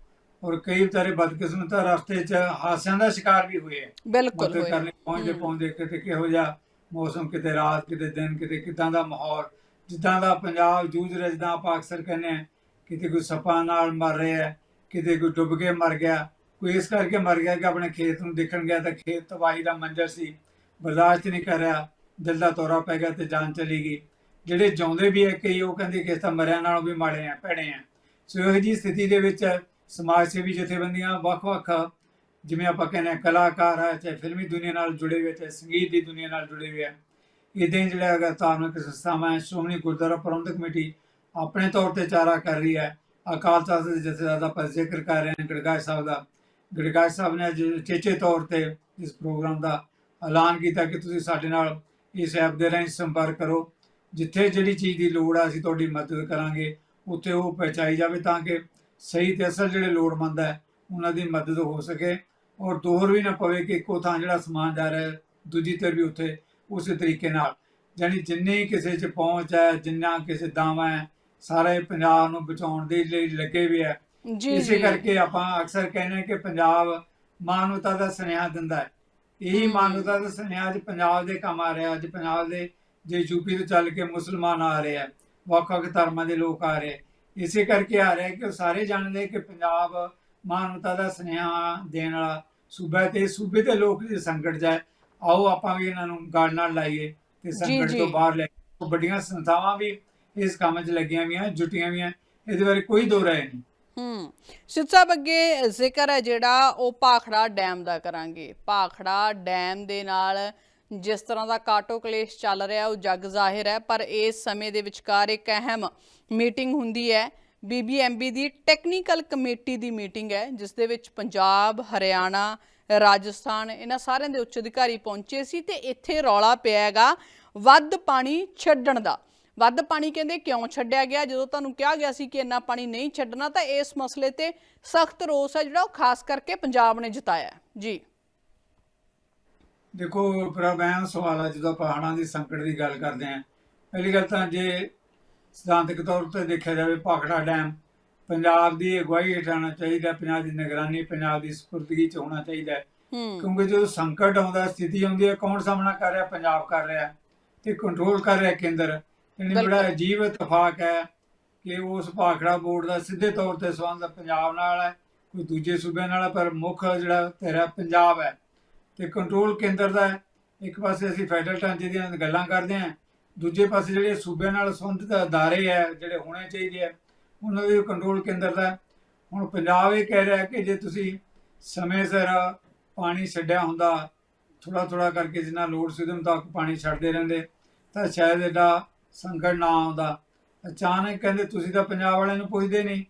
ਔਰ ਕਈ ਵਿਚਾਰੇ ਬਦਕਿਸਮਤ ਰਸਤੇ 'ਚ ਹਾਸਿਆਂ ਦਾ ਸ਼ਿਕਾਰ ਵੀ ਹੋਏ ਬਿਲਕੁਲ ਹੋਏ। ਕਰਨੇ ਪਹੁੰਚਦੇ। ਪਹੁੰਚਦੇ ਕਿਤੇ ਕਿਹੋ ਜਿਹਾ ਮੌਸਮ ਕਿਤੇ ਰਾਤ ਕਿਤੇ ਦਿਨ ਕਿਤੇ ਕਿਦਾਂ ਦਾ ਮਾਹੌਲ ਜਿੱਦਾਂ ਦਾ ਪੰਜਾਬ ਜੂਝ ਰਿਹਾ ਜਿੱਦਾਂ ਆਪਾਂ ਅਕਸਰ ਕਹਿੰਦੇ ਆ ਕਿਤੇ ਕੋਈ ਸੱਪਾਂ ਨਾਲ ਮਰ ਰਿਹਾ ਕਿਤੇ ਕੋਈ ਡੁੱਬ ਕੇ ਮਰ ਗਿਆ ਕੋਈ ਇਸ ਕਰਕੇ ਮਰ ਗਿਆ ਕਿ ਆਪਣੇ ਖੇਤ ਨੂੰ ਦੇਖਣ ਗਿਆ ਤਾਂ ਖੇਤ ਤਬਾਹੀ ਦਾ ਮੰਜ਼ਰ ਸੀ ਬਰਦਾਸ਼ਤ ਨਹੀਂ ਕਰ ਰਿਹਾ ਦਿਲ ਦਾ ਦੌਰਾ ਪੈ ਗਿਆ ਤੇ ਜਾਨ ਚਲੀ ਗਈ। ਜਿਹੜੇ ਜਿਉਂਦੇ ਵੀ ਹੈ ਕਈ ਉਹ ਕਹਿੰਦੇ ਕਿ ਇਸ ਤਾਂ ਮਰਿਆਂ ਨਾਲੋਂ ਵੀ ਮਾੜੇ ਆ ਭੈੜੇ ਆ। ਸੋ ਇਹੋ ਜਿਹੀ ਸਥਿਤੀ ਦੇ ਵਿੱਚ ਸਮਾਜ ਸੇਵੀ ਜਥੇਬੰਦੀਆਂ ਵੱਖ-ਵੱਖ ਜਿਵੇਂ ਆਪਾਂ ਕਹਿੰਦੇ ਹਾਂ ਕਲਾਕਾਰ ਹੈ, ਚਾਹੇ ਫਿਲਮੀ ਦੁਨੀਆ ਨਾਲ ਜੁੜੇ ਹੋਏ ਚਾਹੇ ਸੰਗੀਤ ਦੀ ਦੁਨੀਆ ਨਾਲ ਜੁੜੇ ਹੋਏ ਆ। ਇਦਾਂ ਹੀ ਜਿਹੜਾ ਹੈਗਾ ਧਾਰਮਿਕ ਸੰਸਥਾਵਾਂ ਹੈ, ਸ਼੍ਰੋਮਣੀ ਗੁਰਦੁਆਰਾ ਪ੍ਰਬੰਧਕ ਕਮੇਟੀ ਆਪਣੇ ਤੌਰ ਤੇ ਚਾਰਾ ਕਰ ਰਹੀ ਹੈ। ਅਕਾਲ ਤਖਤ ਦੇ ਜਥੇਦਾਰ ਦਾ ਪਰ ਜ਼ਿਕਰ ਕਰ ਰਹੇ ਨੇ ਗੜਗਾਜ ਸਾਹਿਬ ਦਾ। ਗੜਗਾਜ ਸਾਹਿਬ ਨੇ ਅੱਜ ਚੇਚੇ ਤੌਰ ਤੇ ਇਸ ਪ੍ਰੋਗਰਾਮ ਦਾ ਐਲਾਨ ਕੀਤਾ ਕਿ ਤੁਸੀਂ ਸਾਡੇ ਨਾਲ ਇਸ ਐਪ ਦੇ ਰਾਹੀਂ ਸੰਪਰਕ ਕਰੋ। ਜਿੱਥੇ ਜਿਹੜੀ ਚੀਜ਼ ਦੀ ਲੋੜ ਆ, ਅਸੀਂ ਤੁਹਾਡੀ ਮਦਦ ਕਰਾਂਗੇ। ਉੱਥੇ ਉਹ ਪਹੁੰਚਾਈ ਜਾਵੇ ਤਾਂ ਕਿ ਸਹੀ ਤੇ ਅਸਲ ਜਿਹੜੇ ਲੋੜਵੰਦ ਹੈ ਉਹਨਾਂ ਦੀ ਮਦਦ ਹੋ ਸਕੇ। ਔਰ ਦੋਹਰ ਵੀ ਨਾ ਪਵੇ ਕਿ ਇੱਕੋ ਥਾਂ ਜਿਹੜਾ ਸਮਾਨ ਜਾ ਰਿਹਾ ਦੂਜੀ ਧਿਰ ਵੀ ਉੱਥੇ ਉਸੇ ਤਰੀਕੇ ਨਾਲ। ਜਿੰਨੇ ਹੀ ਕਿਸੇ 'ਚ ਪਹੁੰਚ ਹੈ ਜਿੰਨਾ ਕਿਸੇ ਦਾਵਾ ਹੈ ਸਾਰੇ ਪੰਜਾਬ ਨੂੰ ਬਚਾਉਣ ਦੇ ਲਈ ਲੱਗੇ ਵੀ ਹੈ। ਇਸੇ ਕਰਕੇ ਆਪਾਂ ਅਕਸਰ ਕਹਿੰਦੇ ਕਿ ਪੰਜਾਬ ਮਾਨਵਤਾ ਦਾ ਸੁਨੇਹਾ ਦਿੰਦਾ ਹੈ। ਇਹੀ। ਮਾਨਵਤਾ ਦਾ ਸੁਨੇਹਾ ਅੱਜ ਪੰਜਾਬ ਦੇ ਕੰਮ ਆ ਰਿਹਾ ਅੱਜ ਪੰਜਾਬ ਦੇ ਜੇ ਯੂਪੀ ਤੋਂ ਚੱਲ ਕੇ ਮੁਸਲਮਾਨ ਆ ਰਹੇ ਆ ਵੱਖ-ਵੱਖ ਧਰਮਾਂ ਦੇ ਲੋਕ ਆ ਰਹੇ ਇਸੇ ਕਰਕੇ ਆ ਰਿਹਾ ਕਿ ਸਾਰੇ ਜਾਣਦੇ ਕਿ ਪੰਜਾਬ ਮਾਨਵਤਾ ਦਾ ਸੁਨੇਹਾ ਦੇਣ ਵਾਲਾ ਸੂਬਾ ਤੇ ਸੂਬੇ ਦੇ ਲੋਕ ਜੇ ਸੰਕਟ ਹੈ ਆਓ ਆਪਾਂ ਵੀ ਇਹਨਾਂ ਨੂੰ ਗੱਲ ਨਾਲ ਲਾਈਏ ਤੇ ਸੰਕਟ। ਤੋਂ ਬਾਹਰ ਲੈ ਕੇ ਵੱਡੀਆਂ ਸੰਸਥਾਵਾਂ ਵੀ ਇਸ ਕੰਮ 'ਚ ਲੱਗੀਆਂ ਵੀਆਂ ਜੁਟੀਆਂ ਵੀਆਂ ਇਹਦੇ ਬਾਰੇ ਕੋਈ ਦੋ ਰਾਏ ਨਹੀਂ। ਹੂੰ ਸਿੱਧ ਸਾਹਿਬ ਅੱਗੇ ਜ਼ਿਕਰ ਹੈ ਜਿਹੜਾ ਉਹ ਭਾਖੜਾ ਡੈਮ ਦਾ ਕਰਾਂਗੇ। ਭਾਖੜਾ ਡੈਮ ਦੇ ਨਾਲ ਜਿਸ ਤਰ੍ਹਾਂ ਦਾ ਕਾਟੋ ਕਲੇਸ਼ ਚੱਲ ਰਿਹਾ ਉਹ ਜਗ ਜ਼ਾਹਿਰ ਹੈ ਪਰ ਇਸ ਸਮੇਂ ਦੇ ਵਿਚਕਾਰ ਇੱਕ ਅਹਿਮ ਮੀਟਿੰਗ ਹੁੰਦੀ ਹੈ। ਬੀਬੀਐਮਬੀ ਦੀ ਟੈਕਨੀਕਲ ਕਮੇਟੀ ਦੀ ਮੀਟਿੰਗ ਹੈ, ਜਿਸ ਦੇ ਵਿੱਚ ਪੰਜਾਬ, ਹਰਿਆਣਾ, ਰਾਜਸਥਾਨ ਇਹਨਾਂ ਸਾਰਿਆਂ ਦੇ ਉੱਚ ਅਧਿਕਾਰੀ ਪਹੁੰਚੇ ਸੀ ਤੇ ਇੱਥੇ ਰੌਲਾ ਪਿਆ ਹੈਗਾ ਵੱਧ ਪਾਣੀ ਛੱਡਣ ਦਾ। ਵੱਧ ਪਾਣੀ ਕਹਿੰਦੇ ਕਿਉਂ ਛੱਡਿਆ ਗਿਆ? ਜਦੋਂ ਤੁਹਾਨੂੰ ਕਿਹਾ ਗਿਆ ਸੀ ਕਿ ਇੰਨਾ ਪਾਣੀ ਨਹੀਂ ਛੱਡਣਾ, ਤਾਂ ਇਸ ਮਸਲੇ ਤੇ ਸਖਤ ਰੋਸ ਹੈ ਜਿਹੜਾ ਉਹ ਖਾਸ ਕਰਕੇ ਪੰਜਾਬ ਨੇ ਜਤਾਇਆ। ਜੀ। ਦੇਖੋ ਪ੍ਰਭੈਨ ਸਵਾਲ ਹੈ ਜਦੋਂ ਪਹਾੜਾਂ ਦੀ ਸੰਕਟ ਦੀ ਗੱਲ ਕਰਦੇ ਹਾਂ, ਪਹਿਲੀ ਗੱਲ ਤਾਂ ਜੇ ਸਿਧਾਂਤਕ ਤੌਰ ਤੇ ਦੇਖਿਆ ਜਾਵੇ ਭਾਖੜਾ ਡੈਮ ਪੰਜਾਬ ਦੀ ਅਗਵਾਈ ਹੇਠ ਆਉਣਾ ਚਾਹੀਦਾ ਪੰਜਾਬ ਦੀ ਨਿਗਰਾਨੀ ਪੰਜਾਬ ਦੀ ਸਪੁਰਦਗੀ ਚ ਹੋਣਾ ਚਾਹੀਦਾ ਕਿਉਂਕਿ ਜਦੋਂ ਸੰਕਟ ਆਉਂਦਾ ਸਥਿਤੀ ਆਉਂਦੀ ਹੈ ਕੌਣ ਸਾਹਮਣਾ ਕਰ ਰਿਹਾ ਪੰਜਾਬ ਕਰ ਰਿਹਾ ਤੇ ਕੰਟਰੋਲ ਕਰ ਰਿਹਾ ਕੇਂਦਰ ਯਾਨੀ ਬੜਾ। ਅਜੀਬ ਇਤਫਾਕ ਹੈ ਕਿ ਉਸ ਭਾਖੜਾ ਬੋਰਡ ਦਾ ਸਿੱਧੇ ਤੌਰ ਤੇ ਸੰਬੰਧ ਪੰਜਾਬ ਨਾਲ ਹੈ ਕੋਈ ਦੂਜੇ ਸੂਬਿਆਂ ਨਾਲ ਪਰ ਮੁੱਖ ਜਿਹੜਾ ਤੇਰਾ ਪੰਜਾਬ ਹੈ ਤੇ ਕੰਟਰੋਲ ਕੇਂਦਰ ਦਾ। ਇੱਕ ਪਾਸੇ ਅਸੀਂ ਫੈਡਰਲ ਢਾਂਚੇ ਦੀਆਂ ਗੱਲਾਂ ਕਰਦੇ ਹਾਂ ਦੂਜੇ ਪਾਸੇ ਜਿਹੜੇ ਸੂਬਿਆਂ ਨਾਲ ਸੰਬੰਧਿਤ ਅਦਾਰੇ ਹੈ ਜਿਹੜੇ ਹੋਣੇ ਚਾਹੀਦੇ ਆ, ਉਹਨਾਂ ਦੇ ਕੰਟਰੋਲ ਕੇਂਦਰ ਦਾ। ਹੁਣ ਪੰਜਾਬ ਇਹ ਕਹਿ ਰਿਹਾ ਕਿ ਜੇ ਤੁਸੀਂ ਸਮੇਂ ਸਿਰ ਪਾਣੀ ਛੱਡਿਆ ਹੁੰਦਾ ਥੋੜਾ ਥੋੜਾ ਕਰਕੇ ਜਿੰਨਾ ਲੋੜ ਸੀ ਉਹਦੇ ਮੁਤਾਬਕ ਪਾਣੀ ਛੱਡਦੇ ਰਹਿੰਦੇ, ਤਾਂ ਸ਼ਾਇਦ ਐਡਾ ਸੰਕਟ ਨਾ ਆਉਂਦਾ। ਅਚਾਨਕ ਕਹਿੰਦੇ ਤੁਸੀਂ ਤਾਂ ਪੰਜਾਬ ਵਾਲਿਆਂ ਨੂੰ ਪੁੱਛਦੇ ਨਹੀਂ।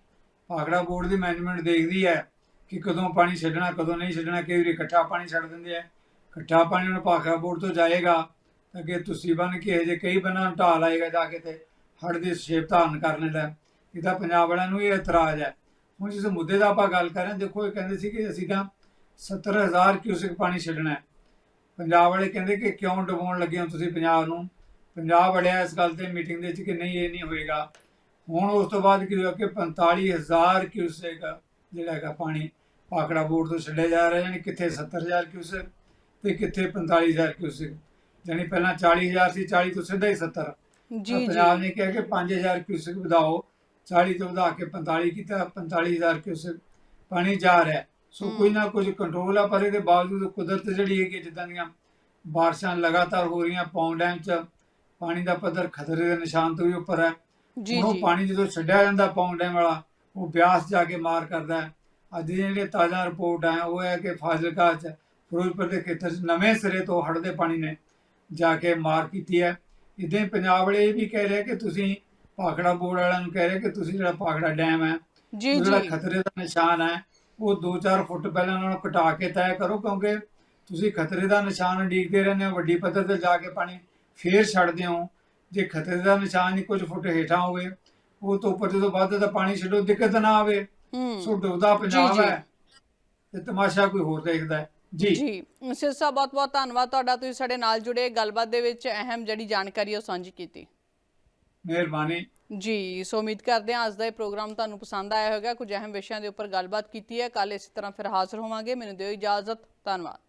ਭਾਖੜਾ ਬੋਰਡ ਦੀ ਮੈਨੇਜਮੈਂਟ ਦੇਖਦੀ ਹੈ ਕਿ ਕਦੋਂ ਪਾਣੀ ਛੱਡਣਾ, ਕਦੋਂ ਨਹੀਂ ਛੱਡਣਾ, ਕਈ ਵਾਰੀ ਇਕੱਠਾ ਪਾਣੀ ਛੱਡ ਦਿੰਦੇ ਆ। ਇਕੱਠਾ ਪਾਣੀ ਹੁਣ ਭਾਖੜਾ ਬੋਰਡ ਤੋਂ ਜਾਏਗਾ। ਅੱਗੇ ਤੁਸੀਂ ਬਣ ਕੇ ਜੇ ਕਈ ਬੰਨਾਂ ਢਾਲ ਆਏਗਾ ਜਾ ਕੇ ਤੇ ਹੜ੍ਹ ਦੀ ਸ਼ੇਪ ਧਾਰਨ ਕਰ ਲੈਂਦਾ ਇਹ ਤਾਂ ਪੰਜਾਬ ਵਾਲਿਆਂ ਨੂੰ ਇਹ ਇਤਰਾਜ਼ ਹੈ। ਹੁਣ ਜਿਸ ਮੁੱਦੇ ਦਾ ਆਪਾਂ ਗੱਲ ਕਰ ਰਹੇ ਹਾਂ, ਦੇਖੋ ਇਹ ਕਹਿੰਦੇ ਸੀ ਕਿ ਅਸੀਂ ਤਾਂ 70000 ਕਿਊਸਿਕ ਪਾਣੀ ਛੱਡਣਾ ਹੈ। ਪੰਜਾਬ ਵਾਲੇ ਕਹਿੰਦੇ ਕਿ ਕਿਉਂ ਡੁਬਾਉਣ ਲੱਗੇ ਹੋ ਤੁਸੀਂ ਪੰਜਾਬ ਨੂੰ? ਪੰਜਾਬ ਵੜਿਆ ਇਸ ਗੱਲ ਤੇ ਮੀਟਿੰਗ ਦੇ ਵਿੱਚ ਕਿ ਨਹੀਂ, ਇਹ ਨਹੀਂ ਹੋਏਗਾ। ਹੁਣ ਉਸ ਤੋਂ ਬਾਅਦ ਕੀ ਹੋਇਆ ਕਿ 45000 ਕਿਊਸਿਕ ਜਿਹੜਾ ਹੈਗਾ ਪਾਣੀ ਪਾਕੜਾ ਬੋਰਡ ਤੋਂ ਛੱਡਿਆ ਜਾ ਰਿਹਾ, ਯਾਨੀ ਕਿੱਥੇ 70000 ਕਿਊਸਿਕ ਤੇ ਕਿੱਥੇ 45000 ਕਿਊਸਿਕ। ਯਾਨੀ ਪਹਿਲਾਂ 40000 ਸੀ 40 ਤੋਂ ਸਿੱਧਾ ਹੀ 70 ਜੀ ਜੀ। ਪੰਜਾਬ ਨੇ ਕਿਹਾ ਕਿ 5000 ਕਿਊਸਿਕ ਵਧਾਓ। 40 ਤੋਂ ਵਧਾ ਕੇ 45 ਕੀਤਾ 45000 ਕਿਊਸਿਕ ਪਾਣੀ ਜਾ ਰਿਹਾ। ਸੋ। ਕੋਈ ਨਾ ਕੁਝ ਕੰਟਰੋਲ ਆ ਪਰ ਇਹਦੇ ਬਾਵਜੂਦ ਕੁਦਰਤ ਜਿਹੜੀ ਹੈ ਕਿ ਜਿੱਦਾਂ ਦੀਆਂ ਬਾਰਿਸ਼ਾਂ ਲਗਾਤਾਰ ਹੋ ਰਹੀਆਂ ਪੌਂਗ ਡੈਮ 'ਚ ਪਾਣੀ ਦਾ ਪੱਧਰ ਖਤਰੇ ਦੇ ਨਿਸ਼ਾਨ ਤੋਂ ਵੀ ਉੱਪਰ ਹੈ। ਜੀ ਉਹ ਜੀ। ਪਾਣੀ ਜਦੋਂ ਛੱਡਿਆ ਜਾਂਦਾ ਪੌਂਗ ਡੈਮ ਵਾਲਾ ਉਹ ਬਿਆਸ ਜਾ ਕੇ ਮਾਰ ਕਰਦਾ ਹੈ। ਅੱਜ ਦੀਆਂ ਜਿਹੜੀਆਂ ਤਾਜ਼ਾ ਰਿਪੋਰਟ ਆਇਆ ਉਹ ਹੈ ਕਿ ਫਾਜ਼ਿਲਕਾ 'ਚ ਫਿਰੋਜ਼ਪੁਰ ਦੇ ਖੇਤਰ 'ਚ ਨਵੇਂ ਸਿਰੇ ਤੋਂ ਹੜ੍ਹ ਦੇ ਪਾਣੀ ਨੇ। ਜਾ ਕੇ ਮਾਰ ਕੀਤੀ ਹੈ। ਇਦਾਂ ਪੰਜਾਬ ਵਾਲੇ ਇਹ ਵੀ ਕਹਿ ਰਹੇ ਕਿ ਤੁਸੀਂ ਭਾਖੜਾ ਬੋਰਡ ਵਾਲਿਆਂ ਨੂੰ ਕਹਿ ਰਹੇ ਕਿ ਤੁਸੀਂ ਜਿਹੜਾ ਭਾਖੜਾ ਡੈਮ ਹੈ ਜੀ ਜਿਹੜਾ ਜੀ। ਖਤਰੇ ਦਾ ਨਿਸ਼ਾਨ ਹੈ ਉਹ 2-4 ਫੁੱਟ ਪਹਿਲਾਂ ਨਾਲੋਂ ਘਟਾ ਕੇ ਤੈਅ ਕਰੋ ਕਿਉਂਕਿ ਤੁਸੀਂ ਖਤਰੇ ਦਾ ਨਿਸ਼ਾਨ ਉਡੀਕਦੇ ਰਹਿੰਦੇ ਹੋ ਵੱਡੀ ਪੱਧਰ ਤੇ ਜਾ ਕੇ ਪਾਣੀ ਫੇਰ ਛੱਡਦੇ ਹੋ। ਜੇ ਖਤਰੇ ਦਾ ਨਿਸ਼ਾਨ ਹੀ ਕੁਝ ਫੁੱਟ ਹੇਠਾਂ ਹੋਵੇ ਉਹ ਤੋਂ ਉੱਪਰ ਜਦੋਂ ਵੱਧ ਤਾਂ ਪਾਣੀ ਛੱਡੋ ਦਿੱਕਤ ਨਾ ਆਵੇ। ਸੋ ਡੁੱਬਦਾ ਪੰਜਾਬ। ਹੈ। ਤੇ ਤਮਾਸ਼ਾ ਕੋਈ ਹੋਰ ਦੇਖਦਾ ਹੈ। ਜੀ। ਜੀ। ਸਿਰ ਸਾਹਿਬ ਬਹੁਤ ਬਹੁਤ ਧੰਨਵਾਦ ਤੁਹਾਡਾ। ਤੁਸੀਂ ਸਾਡੇ ਨਾਲ ਜੁੜੇ। ਗੱਲਬਾਤ ਦੇ ਵਿੱਚ ਅਹਿਮ ਜਿਹੜੀ ਜਾਣਕਾਰੀ ਉਹ ਸਾਂਝੀ ਕੀਤੀ। ਮਿਹਰਬਾਨੀ। ਜੀ ਸੋ ਉਮੀਦ ਕਰਦੇ ਹਾਂ ਅੱਜ ਦਾ ਇਹ ਪ੍ਰੋਗਰਾਮ ਤੁਹਾਨੂੰ ਪਸੰਦ ਆਇਆ ਹੋਵੇਗਾ। ਕੁਝ ਅਹਿਮ ਵਿਸ਼ਿਆਂ ਦੇ ਉੱਪਰ ਗੱਲਬਾਤ ਕੀਤੀ ਹੈ। ਕੱਲ ਇਸੇ ਤਰ੍ਹਾਂ ਫਿਰ ਹਾਜ਼ਰ ਹੋਵਾਂਗੇ। ਮੈਨੂੰ ਦਿਓ ਇਜਾਜ਼ਤ। ਧੰਨਵਾਦ।